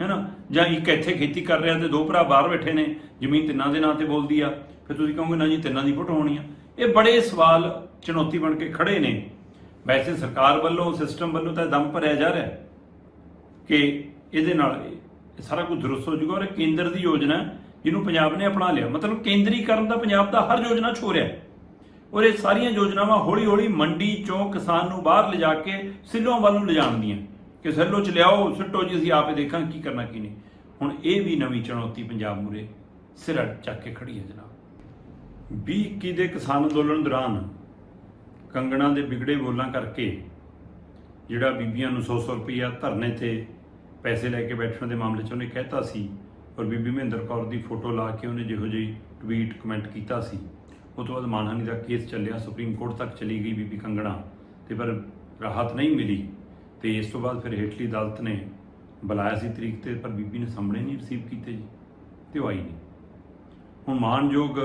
ਹੈਨਾ? ਜਾਂ ਇੱਕ ਇੱਥੇ ਖੇਤੀ ਕਰ ਰਿਹਾ ਤੇ ਦੋ ਭਰਾ ਬਾਹਰ ਬੈਠੇ ਨੇ ਜ਼ਮੀਨ ਤਿੰਨਾਂ ਦੇ ਨਾਂ ਤੇ ਬੋਲਦੀ ਆ ਫਿਰ ਤੁਸੀਂ ਕਹੋਗੇ ਨਾ ਜੀ ਤਿੰਨਾਂ ਦੀ ਫੋਟੋ ਹੋਣੀ ਆ। ਇਹ ਬੜੇ ਸਵਾਲ ਚੁਣੌਤੀ ਬਣ ਕੇ ਖੜੇ ਨੇ। ਵੈਸੇ ਸਰਕਾਰ ਵੱਲੋਂ ਸਿਸਟਮ ਵੱਲੋਂ ਤਾਂ ਦਮ ਭਰਿਆ ਜਾ ਰਿਹਾ ਕਿ ਇਹਦੇ ਨਾਲ ਇਹ ਸਾਰਾ ਕੁਝ ਦਰੁਸਤ ਹੋ ਜਾਊਗਾ ਔਰ ਇਹ ਕੇਂਦਰ ਦੀ ਯੋਜਨਾ ਜਿਹਨੂੰ ਪੰਜਾਬ ਨੇ ਅਪਣਾ ਲਿਆ। ਮਤਲਬ ਕੇਂਦਰੀਕਰਨ ਦਾ ਪੰਜਾਬ ਦਾ ਹਰ ਯੋਜਨਾ 'ਚ ਰਿਹਾ ਔਰ ਇਹ ਸਾਰੀਆਂ ਯੋਜਨਾਵਾਂ ਹੌਲੀ-ਹੌਲੀ ਮੰਡੀ ਚੋਂ ਕਿਸਾਨ ਨੂੰ ਬਾਹਰ ਲਿਜਾ ਕੇ ਸਿੱਲੋਂ ਵੱਲ ਨੂੰ ਲਿਜਾਣ ਦੀਆਂ ਕਿ ਸਿੱਲੋ ਚ ਲਿਆਓ, ਸਿੱਟੋ ਜੀ, ਅਸੀਂ ਆਪੇ ਦੇਖਾਂ ਕੀ ਕਰਨਾ, ਕੀ ਨਹੀਂ। ਹੁਣ ਇਹ ਵੀ ਨਵੀਂ ਚੁਣੌਤੀ ਪੰਜਾਬ ਮੂਰੇ ਸਿਰ ਚੱਕ ਕੇ ਖੜੀ ਹੈ ਜਨਾਬ। 2021 ਦੇ ਕਿਸਾਨ ਅੰਦੋਲਨ ਦੌਰਾਨ ਕੰਗਣਾ ਦੇ ਵਿਗੜੇ ਬੋਲਾਂ ਕਰਕੇ ਜਿਹੜਾ ਬੀਬੀਆਂ ਨੂੰ 100-100 ਰੁਪਈਆ ਧਰਨੇ ਤੇ ਪੈਸੇ ਲੈ ਕੇ ਬੈਠਣ ਦੇ ਮਾਮਲੇ 'ਚ ਉਹਨੇ ਕਹਿਤਾ ਸੀ ਔਰ ਬੀਬੀ ਮਹਿੰਦਰ ਕੌਰ ਦੀ ਫੋਟੋ ਲਾ ਕੇ ਉਹਨੇ ਜਿਹੋ ਜਿਹੀ ਟਵੀਟ ਕਮੈਂਟ ਕੀਤਾ ਸੀ। ਉਹ ਤੋਂ ਬਾਅਦ ਮਾਨਹਾਨੀ ਦਾ ਕੇਸ ਚੱਲਿਆ, ਸੁਪਰੀਮ ਕੋਰਟ ਤੱਕ ਚਲੀ ਗਈ ਬੀਬੀ ਕੰਗਣਾ ਤੇ ਪਰ ਰਾਹਤ ਨਹੀਂ ਮਿਲੀ ਤੇ ਇਸ ਤੋਂ ਬਾਅਦ ਫਿਰ ਹੇਠਲੀ ਅਦਾਲਤ ਨੇ ਬੁਲਾਇਆ ਸੀ ਤਰੀਕ ਤੇ ਪਰ ਬੀਬੀ ਨੇ ਸਾਹਮਣੇ ਨਹੀਂ ਰਿਸੀਵ ਕੀਤੇ ਜੀ ਤੇ ਉਹ ਆਈ ਨਹੀਂ। ਹੁਣ ਮਾਨਯੋਗ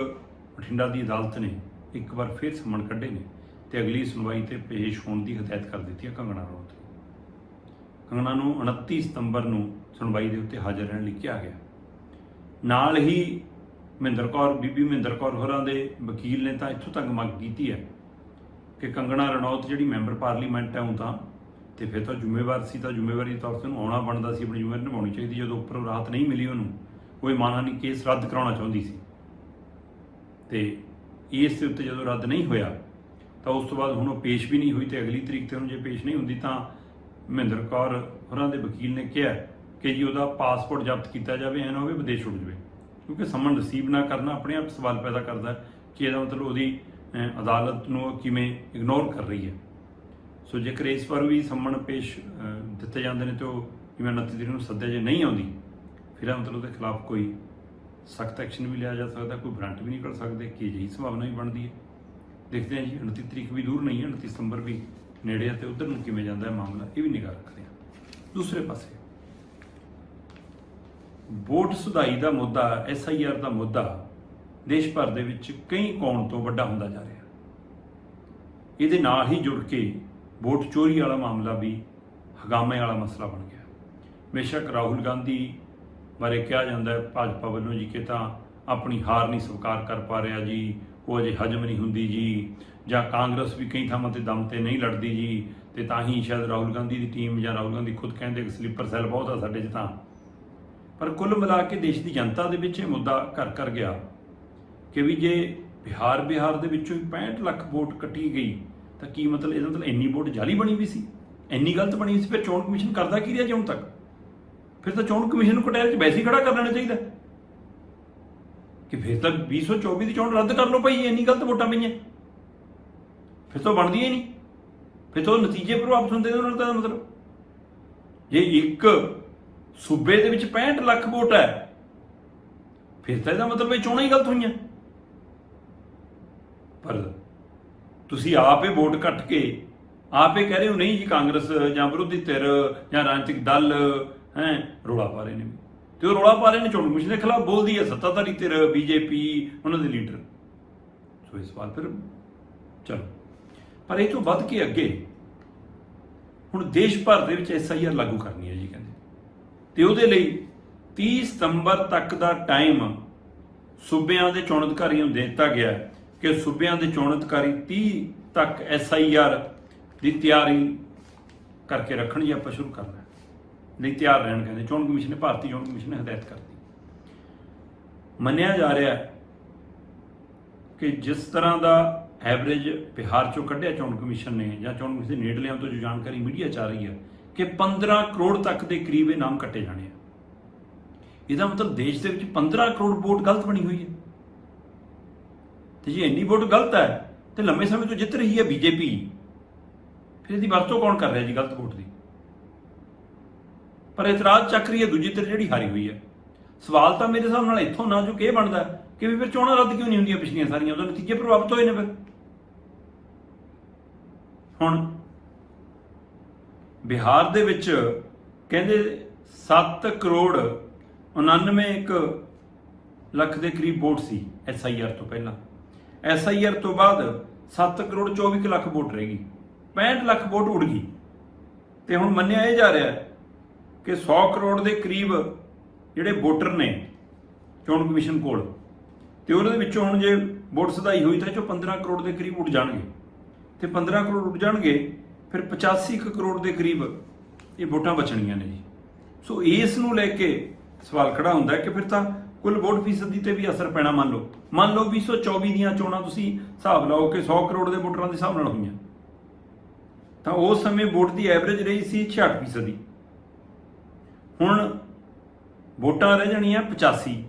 ਬਠਿੰਡਾ ਦੀ ਅਦਾਲਤ ਨੇ ਇੱਕ ਵਾਰ ਫਿਰ ਸਮਨ ਕੱਢੇ ਨੇ ਤੇ ਅਗਲੀ ਸੁਣਵਾਈ ਤੇ ਪੇਸ਼ ਹੋਣ ਦੀ ਹਦਾਇਤ ਕਰ ਦਿੱਤੀ ਹੈ ਕੰਗਣਾ ਰਣੌਤ ਨੂੰ ਕੰਗਣਾ ਨੂੰ 29 ਸਤੰਬਰ ਨੂੰ ਸੁਣਵਾਈ ਦੇ ਉੱਤੇ ਹਾਜ਼ਰ ਰਹਿਣ ਲਈ ਕਿਹਾ ਗਿਆ। ਨਾਲ ਹੀ ਮਹਿੰਦਰ ਕੌਰ, ਬੀਬੀ ਮਹਿੰਦਰ ਕੌਰ ਹੋਰਾਂ ਦੇ ਵਕੀਲ ਨੇ ਤਾਂ ਇੱਥੋਂ ਤੱਕ ਮੰਗ ਕੀਤੀ ਹੈ ਕਿ ਕੰਗਣਾ ਰਣੌਤ ਜਿਹੜੀ ਮੈਂਬਰ ਪਾਰਲੀਮੈਂਟ ਹੈ ਉਹ ਤਾਂ, ਤੇ ਫਿਰ ਤਾਂ ਜ਼ਿੰਮੇਵਾਰ ਸੀ ਤਾਂ ਜ਼ਿੰਮੇਵਾਰੀ ਦੇ ਤੌਰ ਤੇ ਉਹਨੂੰ ਆਉਣਾ ਬਣਦਾ ਸੀ, ਆਪਣੀ ਜ਼ਿੰਮੇਵਾਰੀ ਨਿਭਾਉਣੀ ਚਾਹੀਦੀ, ਜਦੋਂ ਉੱਪਰੋਂ ਰਾਹਤ ਨਹੀਂ ਮਿਲੀ ਉਹਨੂੰ ਕੋਈ ਮਾਨਹਾਨੀ ਕੇਸ ਰੱਦ ਕਰਾਉਣਾ ਚਾਹੁੰਦੀ ਸੀ। ਤੇ ਇਸ ਦੇ ਉੱਤੇ ਜਦੋਂ ਰੱਦ ਨਹੀਂ ਹੋਇਆ, ਤਾਂ ਉਸ ਤੋਂ ਬਾਅਦ ਹੁਣ ਉਹ ਪੇਸ਼ ਵੀ ਨਹੀਂ ਹੋਈ ਤੇ ਅਗਲੀ ਤਰੀਕ ਤੇ ਉਹਨੂੰ ਜੇ ਪੇਸ਼ ਨਹੀਂ ਹੁੰਦੀ ਤਾਂ ਮਹਿੰਦਰ ਕੌਰ ਹੋਰਾਂ ਦੇ ਵਕੀਲ ਨੇ ਕਿਹਾ ਕਿ ਜੀ ਉਹਦਾ ਪਾਸਪੋਰਟ ਜ਼ਬਤ ਕੀਤਾ ਜਾਵੇ ਐ ਨਾ ਹੋਵੇ ਵਿਦੇਸ਼ ਉੱਡ ਜਾਵੇ। ਕਿਉਂਕਿ ਸਮਨ ਰਿਸੀਵ ਨਾ ਕਰਨਾ ਆਪਣੇ ਆਪ ਸਵਾਲ ਪੈਦਾ ਕਰਦਾ ਕਿ ਇਹਦਾ ਮਤਲਬ ਉਹਦੀ ਅਦਾਲਤ ਨੂੰ ਉਹ ਕਿਵੇਂ ਇਗਨੋਰ ਕਰ ਰਹੀ ਹੈ। ਸੋ ਜੇਕਰ ਇਸ ਵਾਰ ਵੀ ਸੰਮਣ ਪੇਸ਼ ਦਿੱਤੇ ਜਾਂਦੇ ਨੇ ਤੇ ਉਹ ਜਿਵੇਂ 29 ਤਰੀਕ ਨੂੰ ਸੱਦਿਆ ਜੇ ਨਹੀਂ ਆਉਂਦੀ, ਫਿਰ ਇਹ ਮਤਲਬ ਉਹਦੇ ਖਿਲਾਫ ਕੋਈ ਸਖਤ ਐਕਸ਼ਨ ਵੀ ਲਿਆ ਜਾ ਸਕਦਾ, ਕੋਈ ਵਾਰੰਟ ਵੀ ਨਹੀਂ ਨਿਕਲ ਸਕਦੇ, ਕਿ ਅਜਿਹੀ ਸੰਭਾਵਨਾ ਵੀ ਬਣਦੀ ਹੈ। ਦੇਖਦੇ ਹਾਂ ਜੀ 29 ਤਰੀਕ ਵੀ ਦੂਰ ਨਹੀਂ ਹੈ 29 ਸਤੰਬਰ ਵੀ ਨੇੜੇ ਆ ਤੇ ਉਧਰ ਨੂੰ ਕਿਵੇਂ ਜਾਂਦਾ ਹੈ ਮਾਮਲਾ, ਇਹ ਵੀ ਨਿਗਾਹ ਰੱਖਦੇ ਹਾਂ। ਦੂਸਰੇ ਪਾਸੇ, ਵੋਟ ਸੁਧਾਈ ਦਾ ਮੁੱਦਾ ਐਸਆਈਆਰ ਦਾ ਮੁੱਦਾ ਦੇਸ਼ ਭਰ ਦੇ ਵਿੱਚ ਕਈ ਕੌਣ ਤੋਂ ਵੱਡਾ ਹੁੰਦਾ ਜਾ ਰਿਹਾ। ਇਹਦੇ ਨਾਲ ਹੀ ਜੁੜ ਕੇ ਵੋਟ ਚੋਰੀ ਵਾਲਾ ਮਾਮਲਾ ਵੀ ਹਗਾਮੇ ਵਾਲਾ ਮਸਲਾ ਬਣ ਗਿਆ। ਬੇਸ਼ੱਕ ਰਾਹੁਲ ਗਾਂਧੀ ਬਾਰੇ ਕਿਹਾ ਜਾਂਦਾ ਹੈ, ਭਾਜਪਾ ਵੱਲੋਂ ਜੀ ਕਿ ਤਾਂ ਆਪਣੀ ਹਾਰ ਨਹੀਂ ਸਵੀਕਾਰ ਕਰ ਪਾ ਰਿਹਾ ਜੀ ਉਹ ਅਜੇ ਹਜਮ ਨਹੀਂ ਹੁੰਦੀ ਜੀ, ਜਾਂ ਕਾਂਗਰਸ ਵੀ ਕਈ ਥਾਵਾਂ ਤੇ ਦਮ ਤੇ ਨਹੀਂ ਲੜਦੀ ਜੀ, ਤੇ ਤਾਂ ਹੀ ਸ਼ਾਇਦ ਰਾਹੁਲ ਗਾਂਧੀ ਦੀ ਟੀਮ ਜਾਂ ਰਾਹੁਲ ਗਾਂਧੀ ਖੁਦ ਕਹਿੰਦੇ ਕਿ ਸਲੀਪਰ ਸੈੱਲ ਬਹੁਤ ਆ ਸਾਡੇ 'ਚ ਤਾਂ। ਪਰ ਕੁੱਲ ਮਿਲਾ ਕੇ ਦੇਸ਼ ਦੀ ਜਨਤਾ ਦੇ ਵਿੱਚ ਇਹ ਮੁੱਦਾ ਘਰ ਕਰ ਗਿਆ ਕਿ ਵੀ ਜੇ ਬਿਹਾਰ ਬਿਹਾਰ ਦੇ ਵਿੱਚੋਂ ਹੀ 65 ਲੱਖ ਵੋਟ ਕੱਟੀ ਗਈ, ਤਾਂ ਕੀ ਮਤਲਬ ਇਹਦਾ ਮਤਲਬ ਇੰਨੀ ਵੋਟ ਜਾਲੀ ਬਣੀ ਵੀ ਸੀ? ਇੰਨੀ ਗਲਤ ਬਣੀ ਸੀ, ਫਿਰ ਚੋਣ ਕਮਿਸ਼ਨ ਕਰਦਾ ਕੀ ਰਿਹਾ ਜੇ ਹੁਣ ਤੱਕ? ਫਿਰ ਤਾਂ ਚੋਣ ਕਮਿਸ਼ਨ ਨੂੰ ਕਟਹਿਰੇ 'ਚ ਵੈਸੇ ਹੀ ਖੜਾ ਕਰ ਲੈਣਾ ਚਾਹੀਦਾ। ਕਿ ਫਿਰ ਤਾਂ 2024 ਦੀ ਚੋਣ ਰੱਦ ਕਰ ਲਓ ਭਾਈ, ਇੰਨੀ ਗਲਤ ਵੋਟਾਂ ਪਈਆਂ। ਫਿਰ ਤਾਂ ਬਣਦੀ ਹੀ ਨਹੀਂ। ਫਿਰ ਤਾਂ ਉਹ ਨਤੀਜੇ ਪ੍ਰਭਾਵਿਤ ਹੁੰਦੇ ਨੇ ਉਹਨਾਂ ਦਾ ਮਤਲਬ। ਜੇ ਇੱਕ ਸੂਬੇ ਦੇ ਵਿੱਚ 65 ਲੱਖ ਵੋਟ ਹੈ, ਫਿਰ ਤਾਂ ਇਹਦਾ ਮਤਲਬ ਇਹ ਚੋਣਾਂ ਹੀ ਗਲਤ ਹੋਈਆਂ। ਪਰ ਤੁਸੀਂ ਆਪ ਇਹ ਵੋਟ ਕੱਟ ਕੇ, ਆਪ ਇਹ ਕਹਿ ਰਹੇ ਹੋ, ਨਹੀਂ ਜੀ ਕਾਂਗਰਸ ਜਾਂ ਵਿਰੋਧੀ ਧਿਰ ਜਾਂ ਰਾਜਨੀਤਿਕ ਦਲ, ਹੈ, ਰੋਲਾ ਪਾ ਰਹੇ ਨੇ। ਤੇ ਉਹ ਰੋਲਾ ਪਾ ਰਹੇ ਨੇ ਚੋਣ ਕਮਿਸ਼ਨ ਦੇ ਖਿਲਾਫ, ਬੋਲਦੀ ਹੈ, ਸੱਤਾਧਾਰੀ ਧਿਰ, ਬੀਜੇਪੀ, ਉਹਨਾਂ ਦੇ ਲੀਡਰ। ਸੋ ਇਸ ਵਾਰ ਫਿਰ ਚਲੋ। ਪਰ ਇਹ ਤੋਂ ਵੱਧ ਕੇ ਅੱਗੇ ਹੁਣ ਦੇਸ਼ ਭਰ ਦੇ ਵਿੱਚ ਐਸਆਈਆਰ ਲਾਗੂ ਕਰਨੀ ਹੈ ਜੀ ਕਹਿੰਦੇ। ਤੇ ਉਹਦੇ ਲਈ 30 ਸਤੰਬਰ ਤੱਕ ਦਾ ਟਾਈਮ ਸੂਬਿਆਂ ਦੇ ਚੋਣ ਅਧਿਕਾਰੀਆਂ ਨੂੰ ਦੇ ਦਿੱਤਾ ਗਿਆ ਕਿ ਸੂਬਿਆਂ ਦੇ ਚੋਣ ਅਧਿਕਾਰੀ 30 ਤੱਕ ਐਸਆਈਆਰ ਦੀ ਤਿਆਰੀ ਕਰਕੇ ਰੱਖਣ ਜਾਂ ਆਪਾਂ ਸ਼ੁਰੂ ਕਰਨਾ ਲਈ ਤਿਆਰ ਰਹਿਣ ਕਹਿੰਦੇ, ਚੋਣ ਕਮਿਸ਼ਨ ਨੇ ਭਾਰਤੀ ਚੋਣ ਕਮਿਸ਼ਨ ਨੇ ਹਦਾਇਤ ਕਰਤੀ ਮੰਨਿਆ ਜਾ ਰਿਹਾ ਹੈ ਕਿ ਜਿਸ ਤਰ੍ਹਾਂ ਦਾ ਐਵਰੇਜ ਬਿਹਾਰ ਚੋਂ ਕੱਢਿਆ ਚੋਣ ਕਮਿਸ਼ਨ ਨੇ ਜਾਂ ਚੋਣ ਕਮਿਸ਼ਨ ਦੇ ਨੇੜਲਿਆਂ ਤੋਂ ਜੋ ਜਾਣਕਾਰੀ ਮੀਡੀਆ ਚ ਆ ਰਹੀ ਹੈ ਕਿ 15 ਕਰੋੜ ਤੱਕ ਦੇ ਕਰੀਬ ਇਹ ਨਾਮ ਕੱਟੇ ਜਾਣੇ ਆ। ਇਹਦਾ ਮਤਲਬ ਦੇਸ਼ ਦੇ ਵਿੱਚ 15 ਕਰੋੜ ਵੋਟ ਗਲਤ ਬਣੀ ਹੋਈ ਹੈ। ਤੇ ਜੇ ਇੰਨੀ ਵੋਟ ਗਲਤ ਹੈ ਤੇ ਲੰਮੇ ਸਮੇਂ ਤੋਂ ਜਿੱਤ ਰਹੀ ਹੈ ਬੀਜੇਪੀ। ਫਿਰ ਇਹਦੀ ਵਰਤੋਂ ਕੌਣ ਕਰ ਰਿਹਾ ਜੀ ਗਲਤ ਵੋਟ ਦੀ? ਪਰ ਇਤਰਾਜ਼ ਚੱਕ ਰਹੀ ਹੈ ਦੂਜੀ ਧਿਰ ਜਿਹੜੀ ਹਾਰੀ ਹੋਈ ਹੈ। ਸਵਾਲ ਤਾਂ ਮੇਰੇ ਹਿਸਾਬ ਨਾਲ ਇੱਥੋਂ ਨਾ ਜੋ ਕਿ ਬਣਦਾ ਕਿ ਵੀ ਫਿਰ ਚੋਣਾਂ ਰੱਦ ਕਿਉਂ ਨਹੀਂ ਹੁੰਦੀਆਂ ਪਿਛਲੀਆਂ ਸਾਰੀਆਂ? ਉਹਦੇ ਨਤੀਜੇ ਪ੍ਰਭਾਵਿਤ ਹੋਏ ਨੇ ਫਿਰ। ਹੁਣ ਬਿਹਾਰ ਦੇ ਵਿੱਚ ਕਹਿੰਦੇ 7 ਕਰੋੜ 99 ਇੱਕ ਲੱਖ ਦੇ ਕਰੀਬ ਵੋਟ ਸੀ ਐਸਆਈਆਰ ਤੋਂ ਪਹਿਲਾਂ। ਐਸਆਈਆਰ ਤੋਂ ਬਾਅਦ 7 ਕਰੋੜ 24 ਕੁ ਲੱਖ ਵੋਟ ਰਹਿ ਗਈ। 65 ਲੱਖ ਵੋਟ ਉੜ ਗਈ। ਤੇ ਹੁਣ ਮੰਨਿਆ ਇਹ ਜਾ ਰਿਹਾ ਕਿ 100 ਕਰੋੜ ਦੇ ਕਰੀਬ ਜਿਹੜੇ ਵੋਟਰ ਨੇ ਚੋਣ ਕਮਿਸ਼ਨ ਕੋਲ, ਤੇ ਉਹਨਾਂ ਦੇ ਵਿੱਚੋਂ ਹੁਣ ਜੇ ਵੋਟ ਸਦਾਈ ਹੋਈ ਤਾਂ ਇਹ ਚੋਂ 15 ਕਰੋੜ ਦੇ ਕਰੀਬ ਉੱਡ ਜਾਣਗੇ। ਤੇ 15 ਕਰੋੜ ਉੱਡ ਜਾਣਗੇ, ਫਿਰ 85 ਕੁ ਕਰੋੜ ਦੇ ਕਰੀਬ ਇਹ ਵੋਟਾਂ ਬਚਣੀਆਂ ਨੇ ਜੀ। ਸੋ ਇਸ ਨੂੰ ਲੈ ਕੇ ਸਵਾਲ ਖੜਾ ਹੁੰਦਾ ਕਿ ਫਿਰ ਤਾਂ ਕੁੱਲ ਵੋਟ ਫੀਸਦੀ ਤੇ ਵੀ ਅਸਰ ਪੈਣਾ ਮੰਨ ਲਓ। ਮੰਨ ਲਓ 2024 ਦੀਆਂ ਚੋਣਾਂ ਤੁਸੀਂ ਹਿਸਾਬ ਲਾਓ ਕਿ 100 ਕਰੋੜ ਦੇ ਵੋਟਰਾਂ ਦੇ ਹਿਸਾਬ ਨਾਲ ਹੋਈਆਂ। ਤਾਂ ਉਸ ਸਮੇਂ ਵੋਟ ਦੀ ਐਵਰੇਜ ਰਹੀ ਸੀ 66 ਫੀਸਦੀ। ਹੁਣ ਵੋਟਾਂ ਰਹਿ ਜਾਣੀਆਂ 85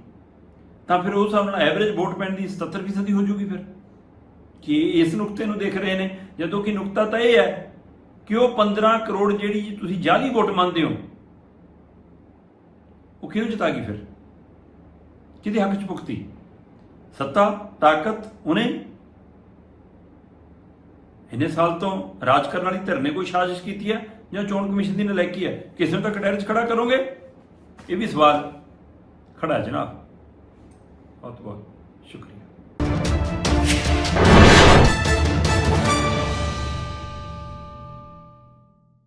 ਤਾਂ ਫਿਰ ਉਸ ਹਿਸਾਬ ਨਾਲ ਐਵਰੇਜ ਵੋਟ ਪੈਣ ਦੀ 77 ਫੀਸਦੀ ਹੋ ਜੂਗੀ ਫਿਰ। ਕਿ ਇਸ ਨੁਕਤੇ ਨੂੰ ਦੇਖ ਰਹੇ ਨੇ, ਜਦੋਂ ਕਿ ਨੁਕਤਾ ਤਾਂ ਇਹ ਹੈ ਕਿ ਉਹ 15 ਕਰੋੜ ਜਿਹੜੀ ਤੁਸੀਂ ਜਾਲੀ ਵੋਟ ਮੰਨਦੇ ਹੋ, ਉਹ ਕਿਉਂ ਜਿਤਾ ਗਈ ਫਿਰ? ਕਿਹਦੇ ਹੱਕ ਚ ਭੁਗਤੀ? ਸੱਤਾ, ਤਾਕਤ, ਉਹਨੇ? ਇੰਨੇ ਸਾਲ ਤੋਂ ਰਾਜ ਕਰਨ ਵਾਲੀ ਧਿਰ ਨੇ ਕੋਈ ਸਾਜ਼ਿਸ਼ ਕੀਤੀ ਹੈ? ਜਾਂ ਚੋਣ ਕਮਿਸ਼ਨ ਦੀ ਨਲਾਇਕੀ ਹੈ? ਕਿਸੇ ਨੂੰ ਤਾਂ ਕਟਹਿਰੇ 'ਚ ਖੜਾ ਕਰੋਗੇ? ਇਹ ਵੀ ਸਵਾਲ ਖੜਾ ਹੈ ਜਨਾਬ। ਬਹੁਤ ਬਹੁਤ।